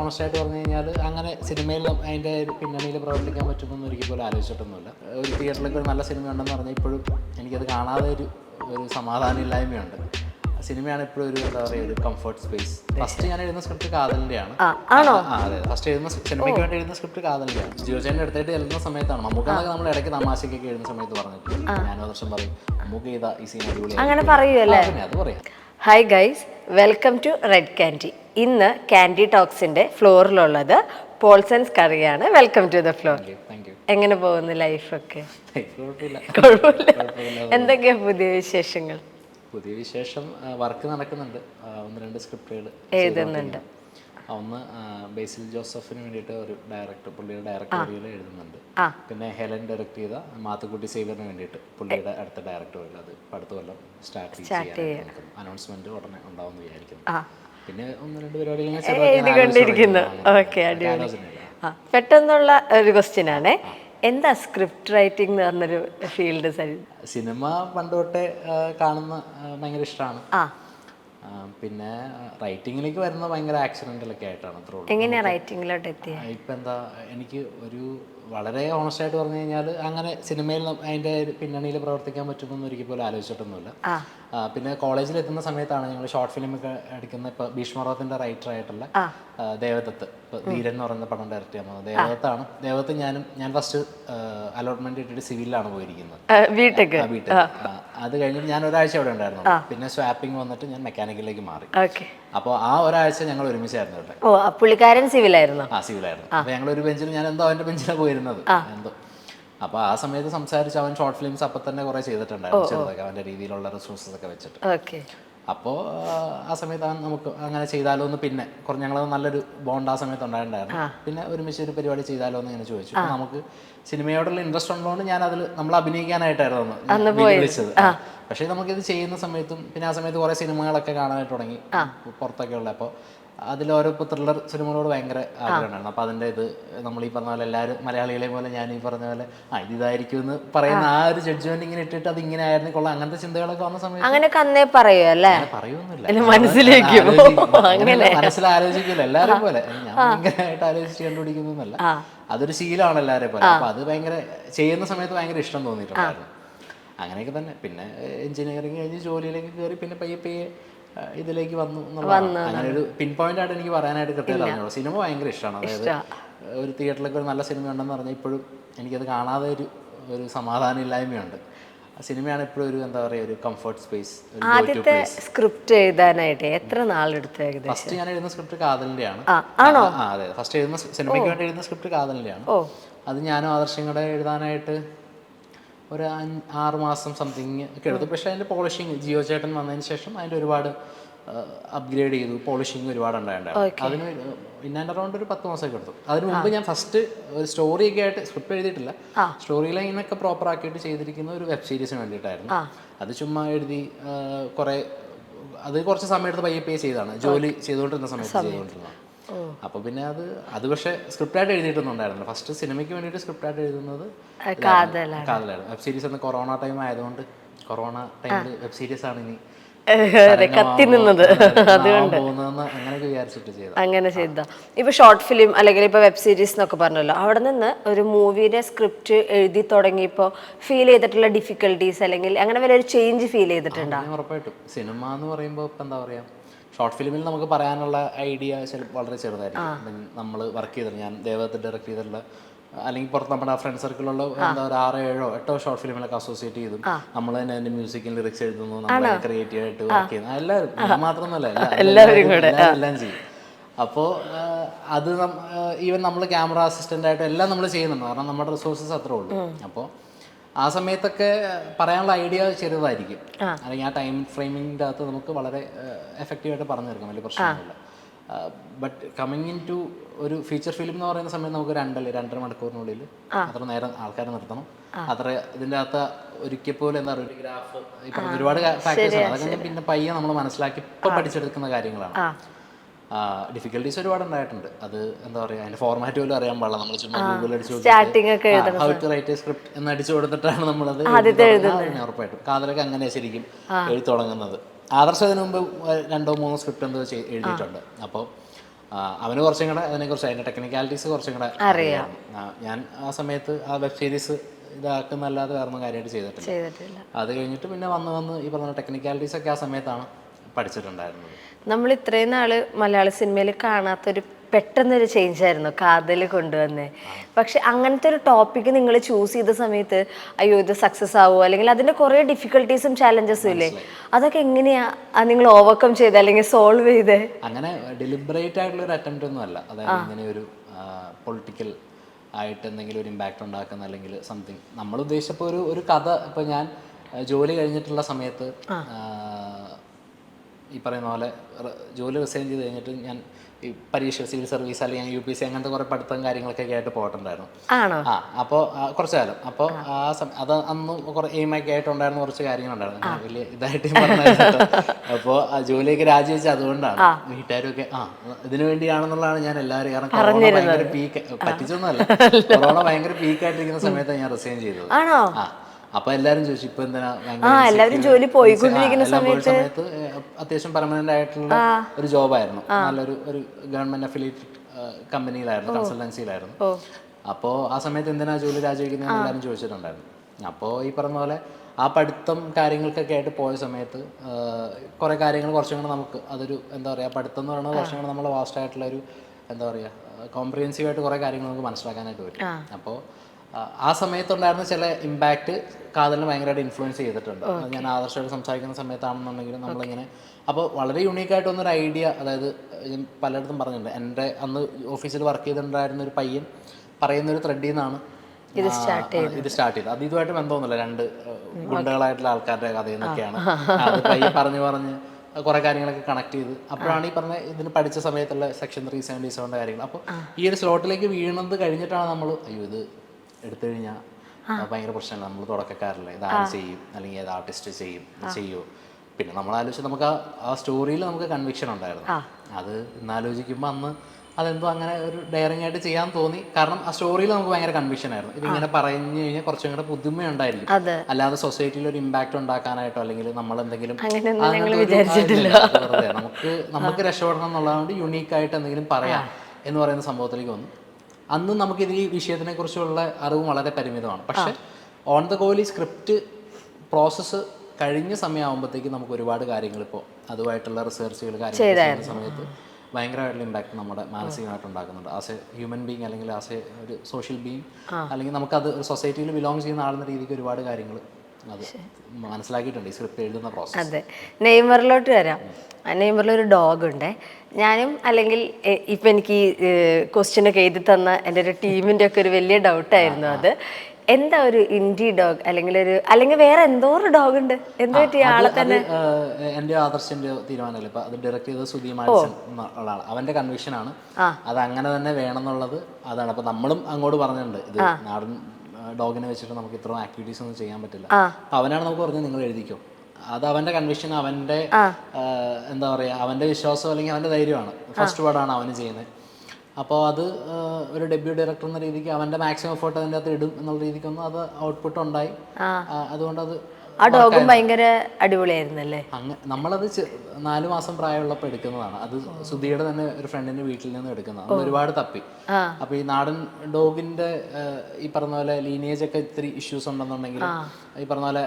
Honest ആയിട്ട് പറഞ്ഞു കഴിഞ്ഞാൽ അങ്ങനെ സിനിമയിൽ അതിന്റെ പിന്നണിയിൽ പ്രവർത്തിക്കാൻ പറ്റുമെന്ന് ഒരിക്കൽ പോലും ആലോചിച്ചിട്ടൊന്നുമില്ല. ഒരു തിയേറ്ററിലൊക്കെ ഒരു നല്ല സിനിമ ഉണ്ടെന്ന് പറഞ്ഞാൽ ഇപ്പോഴും എനിക്കത് കാണാതെ ഒരു ഒരു സമാധാനമില്ലായ്മയുണ്ട്. സിനിമയാണ് ഇപ്പോഴും ഒരു എന്താ പറയുക ഒരു കംഫർട്ട് സ്പേസ് ഫസ്റ്റ് ഞാൻ എഴുതുന്ന സ്ക്രിപ്റ്റ് കാതലിന്റെയാണ് അതെ ഫസ്റ്റ് എഴുതുന്ന സിനിമയ്ക്ക് വേണ്ടി എഴുതുന്ന സ്ക്രിപ്റ്റ് കാതലിന്റെയാണ് ജിയോചേന്റെ അടുത്തായിട്ട് എഴുതുന്ന സമയത്താണ്. നമുക്ക് നമ്മൾ ഇടയ്ക്ക് തമാശയ്ക്കൊക്കെ എഴുതുന്ന സമയത്ത് പറഞ്ഞിട്ടുണ്ട്. ഞാൻ വർഷം പറയും നമുക്ക് ചെയ്ത ഈ സീൻ അടിപൊളി അങ്ങനെ പറയുമല്ലേ അത് പറയാം. Hi guys welcome to red candy ഇന്ന് കാൻഡി ടോക്സിന്റെ ഫ്ലോറിലുള്ളത് പോൾസൻസ് കറിയാണ് വെൽക്കം ടു ദ ഫ്ലോർ എങ്ങനെ പോകുന്നു ലൈഫൊക്കെ കുഴപ്പമില്ല. എന്തൊക്കെയാ പുതിയ വിശേഷങ്ങൾ? പുതിയ വിശേഷം വർക്ക് നടക്കുന്നുണ്ട്. ഒന്ന് രണ്ട് സ്ക്രിപ്റ്റുകൾ എഴുതുന്നുണ്ട്. ഒന്ന് ബേസിൽ ജോസഫിന് വേണ്ടിയിട്ട് ഒരു ഡയറക്ടർ പുള്ളിയുടെ ഡയറക്ടറിയിൽ എഴുതുന്നുണ്ട്. പിന്നെ ഹെലൻ ഡയറക്ട് ചെയ്ത മാത്തുക്കുട്ടി സേവറിന് വേണ്ടിയിട്ട് പുള്ളിയുടെ അടുത്ത ഡയറക്ടറിൽ അത് അടുത്ത കൊല്ലം സ്റ്റാർട്ട് ചെയ്യാൻ. അനൗൺസ്മെന്റ് ഉടനെ ഉണ്ടാവുമെന്ന് വിചാരിക്കുന്നു. പിന്നെ ഒന്ന് രണ്ട് പരിപാടികൾ ആ പെട്ടെന്നുള്ള ഒരു ക്വസ്റ്റ്യൻ ആണ്. എന്താ സ്ക്രിപ്റ്റ് റൈറ്റിംഗ് എന്ന് പറഞ്ഞൊരു ഫീൽഡ് സിനിമ പണ്ട് തൊട്ടേ കാണുന്ന ഭയങ്കര ഇഷ്ടമാണ് പിന്നെ റൈറ്റിംഗിലേക്ക് വരുന്ന ഭയങ്കര ആക്സിഡന്റിലൊക്കെ ആയിട്ടാണ് അത്രേ എങ്ങനെയാ റൈറ്റിംഗിലോട്ട് എത്തിയത് ഇപ്പം എന്താ എനിക്ക് ഒരു വളരെ ഓണസ്റ്റ് ആയിട്ട് പറഞ്ഞു കഴിഞ്ഞാൽ അങ്ങനെ സിനിമയിൽ അതിന്റെ അതിന്റെ പിന്നണിയിൽ പ്രവർത്തിക്കാൻ പറ്റുമെന്ന് ഒരിക്കൽ പോലും ആലോചിച്ചിട്ടൊന്നുമില്ല പിന്നെ കോളേജിൽ എത്തുന്ന സമയത്താണ് ഞങ്ങൾ ഷോർട്ട് ഫിലിം ഒക്കെ എടുക്കുന്ന ഇപ്പൊ ഭീഷ്മറോത്തിന്റെ റൈറ്റർ ആയിട്ടുള്ള ദേവദത്ത്. ഇപ്പൊ ധീരൻ എന്ന് പറയുന്ന പടം ഡയറക്റ്റ് ചെയ്യാൻ പോകുന്നത്. ദേവദത്താണ്. ദേവദത്ത് ഞാനും ഞാൻ ഫസ്റ്റ് അലോട്ട്മെന്റ് ഇട്ടിട്ട് സിവിലാണ് പോയിരിക്കുന്നത്. അത് കഴിഞ്ഞിട്ട് ഞാൻ ഒരാഴ്ച അവിടെ ഉണ്ടായിരുന്നു. പിന്നെ സ്വാപ്പിംഗ് വന്നിട്ട് ഞാൻ മെക്കാനിക്കലിലേക്ക് മാറി. അപ്പൊ അപ്പോൾ ആ ഒരാഴ്ച ഞങ്ങൾ ഒരുമിച്ചായിരുന്നു ഇവിടെ. പുള്ളിക്കാരൻ സിവിലായിരുന്നു ആ സിവിലായിരുന്നു അപ്പൊ ഞങ്ങൾ ഒരു ബെഞ്ചിൽ ഞാൻ എന്തോ അവന്റെ ബെഞ്ചിലാണ് പോയിരുന്നത്. എന്തോ. അപ്പൊ ആ സമയത്ത് സംസാരിച്ച് അവൻ ഷോർട്ട് ഫിലിംസ് അപ്പൊ തന്നെ കുറെ ചെയ്തിട്ടുണ്ടായിരുന്നു. ചെറുതൊക്കെ അവന്റെ രീതിയിലുള്ള റിസോഴ്സസ് ഒക്കെ വെച്ചിട്ട്. അപ്പോ അപ്പോൾ ആ സമയത്ത് അവൻ നമുക്ക് അങ്ങനെ ചെയ്താലോ എന്ന് പിന്നെ കുറച്ച് ഞങ്ങൾ നല്ലൊരു ബോണ്ട് ആ സമയത്ത് ഉണ്ടായിട്ടുണ്ടായിരുന്നു. പിന്നെ ഒരുമിച്ച് ഒരു പരിപാടി ചെയ്താലോ എന്ന് ഇങ്ങനെ ചോദിച്ചു. നമുക്ക് സിനിമയോടുള്ള ഇൻട്രസ്റ്റ് ഉള്ളതുകൊണ്ട് ഞാൻ അതിൽ നമ്മൾ അഭിനയിക്കാനായിട്ടായിരുന്നു വിളിച്ചത്. പക്ഷേ നമുക്കിത് ചെയ്യുന്ന സമയത്തും പിന്നെ ആ സമയത്ത് കുറേ സിനിമകളൊക്കെ കാണാനായിട്ട് തുടങ്ങി പുറത്തൊക്കെ ഉള്ള. അപ്പോൾ അതിൽ ഓരോ ഇപ്പോൾ ത്രില്ലർ സിനിമകളോട് ഭയങ്കര ആഗ്രഹമാണ് അപ്പോൾ അതിന്റെ ഇത് നമ്മൾ ഈ പറഞ്ഞ പോലെ എല്ലാവരും മലയാളികളെ പോലെ ഞാൻ ഈ പറഞ്ഞ പോലെ ആ ഇത് ഇതായിരിക്കും എന്ന് പറയുന്ന ആ. ഒരു ജഡ്ജ്മെന്റ് ഇങ്ങനെ ഇട്ടിട്ട് അത് ഇങ്ങനെ ആയിരുന്നു. കൊള്ളാം. അങ്ങനത്തെ ചിന്തകളൊക്കെ വന്ന സമയത്ത് അങ്ങനെയൊക്കെ അന്നേ പറയൂ അല്ലേ? അങ്ങനെ പറയൊന്നുമില്ല മനസ്സിലേക്ക് മനസ്സിൽ ആലോചിക്കില്ല. എല്ലാവരും പോലെ. ഞാൻ ഭയങ്കരമായിട്ട് ആലോചിച്ച് കണ്ടുപിടിക്കുന്നതല്ല അതൊരു ശീലമാണ് എല്ലാവരെയും പോലെ. അപ്പൊ അത് ഭയങ്കര ചെയ്യുന്ന സമയത്ത് ഭയങ്കര ഇഷ്ടം തോന്നിയിട്ടുണ്ടായിരുന്നു. അങ്ങനെയൊക്കെ തന്നെ. പിന്നെ എഞ്ചിനീയറിംഗ് കഴിഞ്ഞ് ജോലിയിലേക്ക് കയറി പിന്നെ പയ്യെ പയ്യെ ഇതിലേക്ക് വന്നു. അങ്ങനെ ഒരു പിൻ പോയിന്റ് ആയിട്ട് എനിക്ക് പറയാനായിട്ട് കൃത്യമായിട്ട് അറിഞ്ഞോളൂ സിനിമ ഭയങ്കര ഇഷ്ടമാണ്. അതായത് ഒരു തിയേറ്ററിലൊക്കെ ഒരു നല്ല സിനിമ ഉണ്ടെന്ന് പറഞ്ഞാൽ ഇപ്പോഴും എനിക്കത് കാണാതെ ഒരു ഒരു സമാധാനം ഇല്ലായ്മയുണ്ട് സിനിമയാണ് ഇപ്പോഴും ഒരു എന്താ പറയുക ഒരു കംഫർട്ട് സ്പേസ് ആദ്യത്തെ സ്ക്രിപ്റ്റ് എഴുതാനായിട്ട് എത്ര നാളെടുത്ത് ഏകദേശം? ഫസ്റ്റ് ഞാൻ എഴുതുന്ന സ്ക്രിപ്റ്റ് കാതലിന്റെയാണ് ആ ആണോ? അതെ. ഫസ്റ്റ് എഴുതുന്ന സിനിമയ്ക്ക് വേണ്ടി എഴുതുന്ന സ്ക്രിപ്റ്റ് കാതലിന്റെയാണ് ഓ. അത് ഞാനും ആദർശം കൂടെ എഴുതാനായിട്ട് ഒരു അഞ്ച് ആറ് മാസം സംതിങ് ഒക്കെ എടുത്തു. പക്ഷേ അതിന്റെ പോളിഷിങ് ജിയോ ചേട്ടൻ വന്നതിന് ശേഷം അതിന്റെ ഒരുപാട് അപ്ഗ്രേഡ് ചെയ്തു. പോളിഷിങ് ഒരുപാട് ഉണ്ടായിട്ടുണ്ടായിരുന്നു അതിന് ആൻഡ് അറൗണ്ട് ഒരു പത്ത് മാസമൊക്കെ എടുത്തു. അതിന് മുമ്പ് ഞാൻ ഫസ്റ്റ് ഒരു സ്റ്റോറി ഒക്കെ ആയിട്ട് സ്ക്രിപ്റ്റ് എഴുതിയിട്ടില്ല. സ്റ്റോറി ലൈൻ ലൈനൊക്കെ പ്രോപ്പർ ആക്കിയിട്ട് ചെയ്തിരിക്കുന്ന ഒരു വെബ് സീരീസിന് വേണ്ടിയിട്ടായിരുന്നു. അത് ചുമ്മാ എഴുതി കുറെ അത് കുറച്ച് സമയം എടുത്ത് പയ്യെ ചെയ്താണ് ചെയ്തതാണ്. ജോലി ചെയ്തുകൊണ്ടിരുന്ന സമയത്ത് ചെയ്തുകൊണ്ടിരുന്നതാണ്. അപ്പൊ പിന്നെ അത് അത് പക്ഷേ സ്ക്രിപ്റ്റായിട്ട് ആയിട്ട് ഉണ്ടായിരുന്നില്ല ഫസ്റ്റ് സിനിമയ്ക്ക് വേണ്ടിയിട്ട് സ്ക്രിപ്റ്റായിട്ട് എഴുതുന്നത് കാതലായിരുന്നു. വെബ് സീരീസ് അന്ന് കൊറോണ ടൈം ആയതുകൊണ്ട് കൊറോണ ടൈമിൽ വെബ് സീരീസ് ആണ് ഇനി കത്തി നിന്നത്. അതുകൊണ്ട്. അങ്ങനെ ചെയ്ത ഇപ്പൊ ഷോർട്ട് ഫിലിം അല്ലെങ്കിൽ ഇപ്പൊ വെബ് സീരീസ് എന്നൊക്കെ പറഞ്ഞല്ലോ അവിടെ നിന്ന് ഒരു മൂവിയുടെ സ്ക്രിപ്റ്റ് എഴുതി തുടങ്ങിയപ്പോ ഫീൽ ചെയ്തിട്ടുള്ള ഡിഫിക്കൽട്ടീസ് അല്ലെങ്കിൽ അങ്ങനെ വല്ല ഒരു ചേഞ്ച് ഫീൽ ചെയ്തിട്ടുണ്ടോ? ഉറപ്പായിട്ടും. സിനിമ എന്ന് പറയുമ്പോൾ ഇപ്പം എന്താ പറയാ ഷോർട്ട് ഫിലിമിൽ നമുക്ക് പറയാനുള്ള ഐഡിയ വളരെ ചെറുതായിരിക്കും. നമ്മൾ വർക്ക് ചെയ്തിട്ട് ഞാൻ ദേവത്തെ ഡയറക്ട് ചെയ്തിട്ടുള്ള അല്ലെങ്കിൽ പുറത്ത് നമ്മുടെ ഫ്രണ്ട് സർക്കിളിലുള്ള എന്താ ഒരു ആറോ ഏഴോ എട്ടോ ഷോർട്ട് ഫിലിമിലൊക്കെ അസോസിയേറ്റ് ചെയ്തു. നമ്മൾ തന്നെ അതിന്റെ മ്യൂസിക്കിൽ ലിറിക്സ് എഴുതുന്നു നമ്മൾ ക്രിയേറ്റീവ് ആയിട്ട് വർക്ക് ചെയ്യുന്നു. എല്ലാവരും ഞാൻ മാത്രമൊന്നുമല്ല എല്ലാ- എല്ലാവരും എല്ലാവരും എല്ലാം ചെയ്യും. അപ്പോൾ അത് ഈവൻ നമ്മൾ ക്യാമറ അസിസ്റ്റന്റ് ആയിട്ട് എല്ലാം നമ്മൾ ചെയ്യുന്നുണ്ട്. കാരണം നമ്മുടെ റിസോഴ്സസ് അത്രേ ഉള്ളൂ. അപ്പോൾ ആ സമയത്തൊക്കെ പറയാനുള്ള ഐഡിയ ചെറുതായിരിക്കും. അല്ലെങ്കിൽ ആ ടൈം ഫ്രെയിമിന്റെ അകത്ത് നമുക്ക് വളരെ എഫക്റ്റീവായിട്ട് പറഞ്ഞു തീർക്കാം വലിയ പ്രശ്നമൊന്നുമില്ല. ബട്ട് കമ്മിങ് ഇൻ ടു ഒരു ഫീച്ചർ ഫിലിം എന്ന് പറയുന്ന സമയത്ത് നമുക്ക് രണ്ടല്ലേ രണ്ടര മണിക്കൂറിനുള്ളിൽ അത്ര നേരം ആൾക്കാരെ നിർത്തണം. അത്ര ഇതിന്റെ അകത്ത് ഒരിക്കൽ പോലും എന്താ പറയുക ഗ്രാഫ് ഇപ്പം ഒരുപാട് ഫാക്ടേഴ്സ് ആണ് അതൊക്കെ പിന്നെ പയ്യെ നമ്മൾ മനസ്സിലാക്കി ഇപ്പം പഠിച്ചെടുക്കുന്ന കാര്യങ്ങളാണ്. ഡിഫിക്കൽട്ടീസ് ഒരുപാട് ഉണ്ടായിട്ടുണ്ട് അത് എന്താ പറയുക അതിന്റെ ഫോർമാറ്റ് പോലും അറിയാൻ പാടില്ല. നമ്മൾ ചുമ്മാ ഗൂഗിൾ അടിച്ചു ഹൗ ടു റൈറ്റ് സ്ക്രിപ്റ്റ് എന്ന് അടിച്ചു കൊടുത്തിട്ടാണ് നമ്മളത് ഉറപ്പായിട്ടും. കാതലൊക്കെ അങ്ങനെ ശരിക്കും എഴുതി തുടങ്ങുന്നത്. ആദർശം അതിന് മുമ്പ് രണ്ടോ മൂന്നോ സ്ക്രിപ്റ്റ് എന്തോ എഴുതിയിട്ടുണ്ട്. അപ്പോൾ അവന് കുറച്ചും കൂടെ അതിനെക്കുറിച്ച് അതിന്റെ ടെക്നിക്കാലിറ്റീസ് കുറച്ചും കൂടെ അറിയാം. ഞാൻ ആ സമയത്ത് ആ വെബ് സീരീസ് ഇതാക്കുന്നല്ലാതെ വേറെ ഒന്നും കാര്യമായിട്ട് ചെയ്തിട്ടില്ല. അത് കഴിഞ്ഞിട്ട് പിന്നെ വന്ന് വന്ന് ഈ പറഞ്ഞ ടെക്നിക്കാലിറ്റീസ് ഒക്കെ ആ സമയത്താണ് പഠിച്ചിട്ടുണ്ടായിരുന്നത്. നമ്മൾ ഇത്രയും നാൾ മലയാള സിനിമയിൽ കാണാത്തൊരു പെട്ടെന്നൊരു ചേഞ്ച് ആയിരുന്നു കാതൽ കൊണ്ടുവന്നേ. പക്ഷെ അങ്ങനത്തെ ഒരു ടോപ്പിക്ക് നിങ്ങൾ ചൂസ് ചെയ്ത സമയത്ത് അയ്യോ ഇത് സക്സസ് ആവുമോ അല്ലെങ്കിൽ അതിന്റെ കുറേ ഡിഫിക്കൽട്ടീസും ചാലഞ്ചസും ഇല്ലേ? അതൊക്കെ എങ്ങനെയാ നിങ്ങൾ ഓവർകം ചെയ്ത് അല്ലെങ്കിൽ സോൾവ് ചെയ്തേ അങ്ങനെ ഡെലിബറേറ്റ് ആയിട്ടുള്ള ഒരു അറ്റംപ്റ്റ് ഒന്നും അല്ല. അതായത് ഇങ്ങനെ ഒരു പൊളിറ്റിക്കൽ ആയിട്ട് എന്തെങ്കിലും ഒരു ഇമ്പാക്റ്റ് ഉണ്ടാക്കുന്ന അല്ലെങ്കിൽ സംതിങ് നമ്മൾ ഉദ്ദേശിച്ചപ്പോൾ ഒരു ഒരു കഥ ഇപ്പോൾ ഞാൻ ജോലി കഴിഞ്ഞിട്ടുള്ള സമയത്ത് ഈ പറയുന്ന പോലെ ജോലി റിസൈൻ ചെയ്ത് കഴിഞ്ഞിട്ട് ഞാൻ ഈ പരീക്ഷ സിവിൽ സർവീസ് അല്ലെങ്കിൽ യു പി സി അങ്ങനത്തെ കുറേ പഠിത്തം കാര്യങ്ങളൊക്കെ ആയിട്ട് പോയിട്ടുണ്ടായിരുന്നു. ആ അപ്പോൾ കുറച്ച് കാലം. അപ്പോൾ ആ. സമയം അത് അന്ന് കുറേ എയിമൊക്കെ ആയിട്ടുണ്ടായിരുന്ന കുറച്ച് കാര്യങ്ങളുണ്ടായിരുന്നു. ഉണ്ടായിരുന്നു വലിയ ഇതായിട്ട് അപ്പോൾ ആ ജോലിയൊക്കെ രാജിവെച്ച് അതുകൊണ്ടാണ്. വീട്ടുകാരും ഒക്കെ ആ ഇതിനു വേണ്ടിയാണെന്നുള്ളതാണ് ഞാൻ എല്ലാവരും കാരണം കൊറോണ ഭയങ്കര പീക്ക് പറ്റിച്ചൊന്നുമല്ല. കൊറോണ ഭയങ്കര പീക്കായിട്ടിരിക്കുന്ന സമയത്താണ് ഞാൻ റിസൈൻ ചെയ്തത്. ആ. അപ്പൊ എല്ലാരും ചോദിച്ചു ഇപ്പൊ എന്തിനാ ആ, എല്ലാവരും ജോലി പോയിക്കൊണ്ടിരിക്കുന്ന സമയത്ത് അത്യാവശ്യം പെർമനന്റ് ആയിട്ടുള്ള ഒരു ജോബായിരുന്നു. നല്ലൊരു ഒരു ഗവൺമെന്റ് അഫിലിയേറ്റഡ് കമ്പനിയിലായിരുന്നു കൺസൾട്ടൻസിയിലായിരുന്നു അപ്പോൾ ആ സമയത്ത് എന്തിനാ ജോലി രാജിവെക്കുന്നത് എല്ലാവരും ചോദിച്ചിട്ടുണ്ടായിരുന്നു. അപ്പോൾ ഈ പറഞ്ഞ പോലെ ആ പഠിത്തം കാര്യങ്ങൾക്കൊക്കെ ആയിട്ട് പോയ സമയത്ത് കുറേ കാര്യങ്ങൾ കുറച്ചും കൂടെ നമുക്ക് അതൊരു എന്താ പറയുക പഠിത്തം എന്ന് പറയുന്നത് കുറച്ചും കൂടെ നമ്മൾ വാസ്റ്റ് ആയിട്ടുള്ള ഒരു എന്താ പറയുക കോംപ്രിഹെൻസീവ് ആയിട്ട് കുറേ കാര്യങ്ങൾ നമുക്ക് മനസ്സിലാക്കാനായിട്ട് പറ്റും. അപ്പോൾ ആ സമയത്തുണ്ടായിരുന്ന ചില ഇമ്പാക്റ്റ് കാതലിനെ ഭയങ്കരമായിട്ട് ഇൻഫ്ലുവൻസ് ചെയ്തിട്ടുണ്ട്. ഞാൻ ആദർശമായിട്ട് സംസാരിക്കുന്ന സമയത്താണെന്നുണ്ടെങ്കിലും നമ്മളിങ്ങനെ അപ്പോൾ വളരെ യുണീക്കായിട്ട് വന്നൊരു ഐഡിയ അതായത് ഞാൻ പലയിടത്തും പറഞ്ഞിട്ടുണ്ട്. എന്റെ അന്ന് ഓഫീസിൽ വർക്ക് ചെയ്തിട്ടുണ്ടായിരുന്ന ഒരു പയ്യൻ പറയുന്ന ഒരു ത്രെഡിൽ നിന്നാണ് ഇത് സ്റ്റാർട്ട് ചെയ്തത് ഇത് സ്റ്റാർട്ട് ചെയ്തു അത് ഇതുമായിട്ട് ബന്ധമൊന്നുമില്ല. രണ്ട് ഗുണ്ടകളായിട്ടുള്ള ആൾക്കാരുടെ കഥയിൽ നിന്നൊക്കെയാണ് അത് പയ്യെ പറഞ്ഞു പറഞ്ഞ് കുറെ കാര്യങ്ങളൊക്കെ കണക്ട് ചെയ്ത്. അപ്പോഴാണ് ഈ പറഞ്ഞ ഇതിന് പഠിച്ച സമയത്തുള്ള സെക്ഷൻ ത്രീ സെവന്റി സെവന്റെ കാര്യങ്ങൾ. അപ്പോൾ ഈ ഒരു സ്ലോട്ടിലേക്ക് വീണത് കഴിഞ്ഞിട്ടാണ് നമ്മൾ അയ്യോ ഇത് എടുത്തു കഴിഞ്ഞാൽ ഭയങ്കര പ്രശ്നമാണ്. നമ്മൾ തുടക്കക്കാരല്ലേ. ഇത് ആര് ചെയ്യും? അല്ലെങ്കിൽ ഏത് ആർട്ടിസ്റ്റ് ചെയ്യും? ചെയ്യുമോ പിന്നെ നമ്മൾ ആലോചിച്ച് നമുക്ക് ആ സ്റ്റോറിയിൽ നമുക്ക് കൺവിക്ഷൻ ഉണ്ടായിരുന്നു. അത് ഇന്നാലോചിക്കുമ്പോൾ അന്ന് അതെന്തോ അങ്ങനെ ഒരു ഡയറിങ് ആയിട്ട് ചെയ്യാൻ തോന്നി. കാരണം ആ സ്റ്റോറിയിൽ നമുക്ക് ഭയങ്കര കൺവിഷൻ ആയിരുന്നു. ഇതിങ്ങനെ പറഞ്ഞു കഴിഞ്ഞാൽ കുറച്ചും കൂടെ പുതുമയുണ്ടായിരിക്കും. അല്ലാതെ സൊസൈറ്റിയിൽ ഒരു ഇമ്പാക്ട് ഉണ്ടാക്കാനായിട്ടോ അല്ലെങ്കിൽ നമ്മൾ എന്തെങ്കിലും വെറുതെ. നമുക്ക് നമുക്ക് രക്ഷപ്പെടണം എന്നുള്ളതുകൊണ്ട് യുണീക്ക് ആയിട്ട് എന്തെങ്കിലും പറയാം എന്ന് പറയുന്ന സംഭവത്തിലേക്ക് വന്നു. അന്ന് നമുക്ക് ഇതിൽ ഈ വിഷയത്തിനെ കുറിച്ചുള്ള അറിവ് വളരെ പരിമിതമാണ്. പക്ഷെ ഓൺ ദ ഗോലി സ്ക്രിപ്റ്റ് പ്രോസസ്സ് കഴിഞ്ഞ സമയമാകുമ്പോഴത്തേക്ക് നമുക്ക് ഒരുപാട് കാര്യങ്ങൾ ഇപ്പോൾ അതുമായിട്ടുള്ള റിസർച്ചുകൾ കാര്യങ്ങൾ ചെയ്യുന്ന സമയത്ത് ഭയങ്കരമായിട്ടുള്ള ഇമ്പാക്ട് നമ്മുടെ മാനസികമായിട്ട് ഉണ്ടാക്കുന്നുണ്ട്. ആസ് എ ഹ്യൂമൻ ബീങ് അല്ലെങ്കിൽ ആസ് എ ഒരു സോഷ്യൽ ബീങ് അല്ലെങ്കിൽ നമുക്കത് ഒരു സൊസൈറ്റിയിൽ ബിലോങ് ചെയ്യുന്ന ആളെന്ന രീതിക്ക് ഒരുപാട് കാര്യങ്ങൾ അത് മനസ്സിലാക്കിയിട്ടുണ്ട് ഈ സ്ക്രിപ്റ്റ് എഴുതുന്ന പ്രോസസ് അതെ. നെയ്മറിലോട്ട് വരാം. ഒരു ഡോഗ് ഉണ്ട്. ഞാനും അല്ലെങ്കിൽ ഇപ്പം എനിക്ക് ഈ ക്വസ്റ്റ്യനൊക്കെ എഴുതി തന്ന എന്റെ ഒരു ടീമിന്റെ ഒക്കെ ഒരു വലിയ ഡൗട്ടായിരുന്നു അത്. എന്താ ഒരു ഇൻഡി ഡോഗ് അല്ലെങ്കിൽ ഒരു അല്ലെങ്കിൽ വേറെ എന്തോ ഒരു ഡോഗ് ഉണ്ട്? എന്താ പറ്റി? ആളെ തന്നെ. എന്റെ ആദർശന്റെ തീരുമാനമല്ല? ഇപ്പൊ അത് ഡയറക്റ്റ് ചെയ്തത് സുധി ആളാണ് അവന്റെ കൺവിക്ഷൻ ആണ്. അത് അങ്ങനെ തന്നെ വേണം എന്നുള്ളത് അതാണ്. അപ്പൊ നമ്മളും അങ്ങോട്ട് പറഞ്ഞിട്ടുണ്ട്. ഇത് നാടൻ ഡോഗിനെ വെച്ചിട്ട് നമുക്ക് ഇത്രയും ആക്ടിവിറ്റീസ് ഒന്നും ചെയ്യാൻ പറ്റില്ല. അവനാണ് നമുക്ക് പറഞ്ഞത് നിങ്ങൾ എഴുതിക്കോ. അത് അവന്റെ കൺവിഷൻ അവന്റെ എന്താ പറയാ അവന്റെ വിശ്വാസം അല്ലെങ്കിൽ അവന്റെ ധൈര്യമാണ്. ഫസ്റ്റ് വേർഡാണ് അവന് ചെയ്യുന്നത്. അപ്പോൾ അത് ഒരു ഡെബ്യൂ ഡയറക്ടർ എന്ന രീതിക്ക് അവന്റെ മാക്സിമം എഫേർട്ട് അതിന്റെ അകത്ത് ഇടും എന്നുള്ള രീതിക്കൊന്നും അത് ഔട്ട്പുട്ട് ഉണ്ടായി. അതുകൊണ്ട് അത് ആ ഡോഗും ഭയങ്കര അടിപൊളിയായിരുന്നല്ലേ? അങ്ങ നമ്മളത് നാലു മാസം പ്രായമുള്ളപ്പോൾ എടുക്കുന്നതാണ്. അത് സുധിയുടെ തന്നെ ഒരു ഫ്രണ്ടിന്റെ വീട്ടിൽ നിന്ന് എടുക്കുന്നതാണ്. ഒരുപാട് തപ്പി. അപ്പൊ ഈ നാടൻ ഡോഗിന്റെ ഈ പറഞ്ഞ പോലെ ലീനിയേജ് ഒക്കെ ഇത്തിരി ഇഷ്യൂസ് ഉണ്ടെന്നുണ്ടെങ്കിൽ ഈ പറഞ്ഞ പോലെ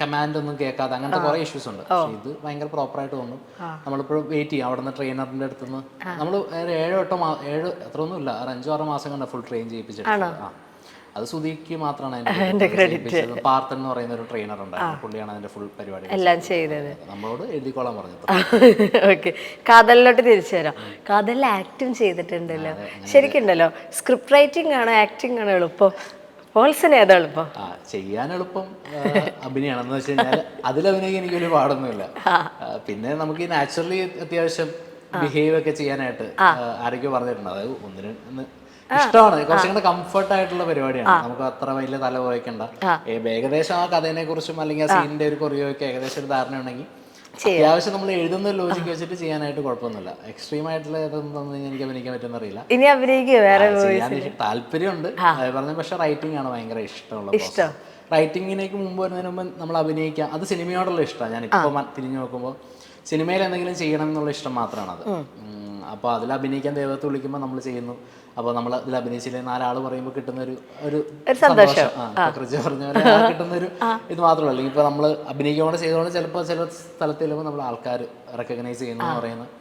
കമാൻഡ് ഒന്നും കേൾക്കാതെ അങ്ങനത്തെ കുറെ ഇഷ്യൂസ് ഉണ്ട്. പക്ഷേ ഇത് ഭയങ്കര പ്രോപ്പർ ആയിട്ട് തോന്നും നമ്മളിപ്പോഴും വെയിറ്റ് ചെയ്യും അവിടെ നിന്ന് ട്രെയിനറിന്റെ അടുത്ത് നിന്ന് നമ്മൾ ഏഴോ എട്ടോ ഏഴ് എത്ര ഒന്നും ഇല്ല. ഒരു അഞ്ചോ ആറോ മാസം കണ്ട ഫുൾ ട്രെയിൻ ചെയ്യിപ്പിച്ചിട്ടുണ്ട് അത് സുധിക്ക് മാത്രമാണ് അതിന്റെ ക്രെഡിറ്റ് പാർത്തൻ എന്ന് പറയുന്ന ഒരു ട്രെയിനർ ഉണ്ട് പുള്ളിയാണ് അതിന്റെ ഫുൾ പരിപാടി എല്ലാം ചെയ്തത്. നമ്മളോട് എഴുതിക്കോളാൻ പറഞ്ഞത് ഓക്കെ കാതലിലോട്ട് തിരിച്ചു വരാം. കാതലിൽ ആക്ടും ചെയ്തിട്ടുണ്ടല്ലോ. ശരിക്കുണ്ടല്ലോ. സ്ക്രിപ്റ്റ് റൈറ്റിംഗ് ആണോ ആക്ടിംഗ് ആണോ എളുപ്പം? പോൾസിന് ഏതാ എളുപ്പം? ആ ചെയ്യാൻ എളുപ്പം അഭിനയാണെന്ന് വെച്ച് കഴിഞ്ഞാൽ അതിലഭിനയിക്കാൻ എനിക്ക് വലിയ പാടൊന്നുമില്ല പിന്നെ നമുക്ക് ഈ നാച്ചുറലി അത്യാവശ്യം ബിഹേവ് ഒക്കെ ചെയ്യാനായിട്ട് ആരൊക്കെ പറഞ്ഞിട്ടുണ്ട്. അതായത് ഒന്നിന് ഒന്ന് ഇഷ്ടമാണ്. കുറച്ചും കൂടെ കംഫർട്ട് ആയിട്ടുള്ള പരിപാടിയാണ് നമുക്ക് അത്ര വലിയ തല പോയിക്കണ്ട. ഏകദേശം ആ കഥയെ കുറിച്ചും അല്ലെങ്കിൽ ആ സീനിന്റെ ഒരു കൊറിയോ ഒക്കെ ഏകദേശം ഒരു ധാരണ ഉണ്ടെങ്കിൽ അത്യാവശ്യം നമ്മൾ എഴുതുന്ന ലോജിക്ക് വെച്ചിട്ട് ചെയ്യാനായിട്ട് കുഴപ്പമൊന്നുമില്ല. എക്സ്ട്രീം ആയിട്ടുള്ള എനിക്ക് അഭിനയിക്കാൻ പറ്റുന്ന അറിയില്ല. ഇനി അഭിനയിക്കുക വേറെ ഇഷ്ടം- താല്പര്യമുണ്ട്. പറഞ്ഞ പക്ഷെ റൈറ്റിംഗ് ആണ് ഭയങ്കര ഇഷ്ടമുള്ള റൈറ്റിങ്ങിനേക്ക് മുമ്പ് വരുന്നതിന് മുമ്പ് നമ്മൾ അഭിനയിക്കാം. അത് സിനിമയോടുള്ള ഇഷ്ടമാണ്. ഞാൻ ഇപ്പോൾ തിരിഞ്ഞു നോക്കുമ്പോൾ സിനിമയിൽ എന്തെങ്കിലും ചെയ്യണം എന്നുള്ള ഇഷ്ടം മാത്രമാണ് അത് അപ്പോൾ അതിൽ അഭിനയിക്കാൻ ദൈവത്തെ വിളിക്കുമ്പോൾ നമ്മൾ ചെയ്യുന്നു. അപ്പോൾ നമ്മൾ അതിൽ അഭിനയിച്ചില്ലേ? നാലാൾ പറയുമ്പോൾ കിട്ടുന്ന ഒരു ഒരു സന്തോഷം. കൃത്യം പറഞ്ഞ പോലെ കിട്ടുന്ന ഒരു ഇത് മാത്രമല്ല അല്ലെങ്കിൽ ഇപ്പോൾ നമ്മൾ അഭിനയിക്കൊണ്ട് ചെയ്തുകൊണ്ട് ചിലപ്പോൾ ചില സ്ഥലത്ത് ചെല്ലുമ്പോൾ നമ്മൾ ആൾക്കാർ റെക്കഗ്നൈസ് ചെയ്യുന്നു എന്ന് പറയുന്നത്.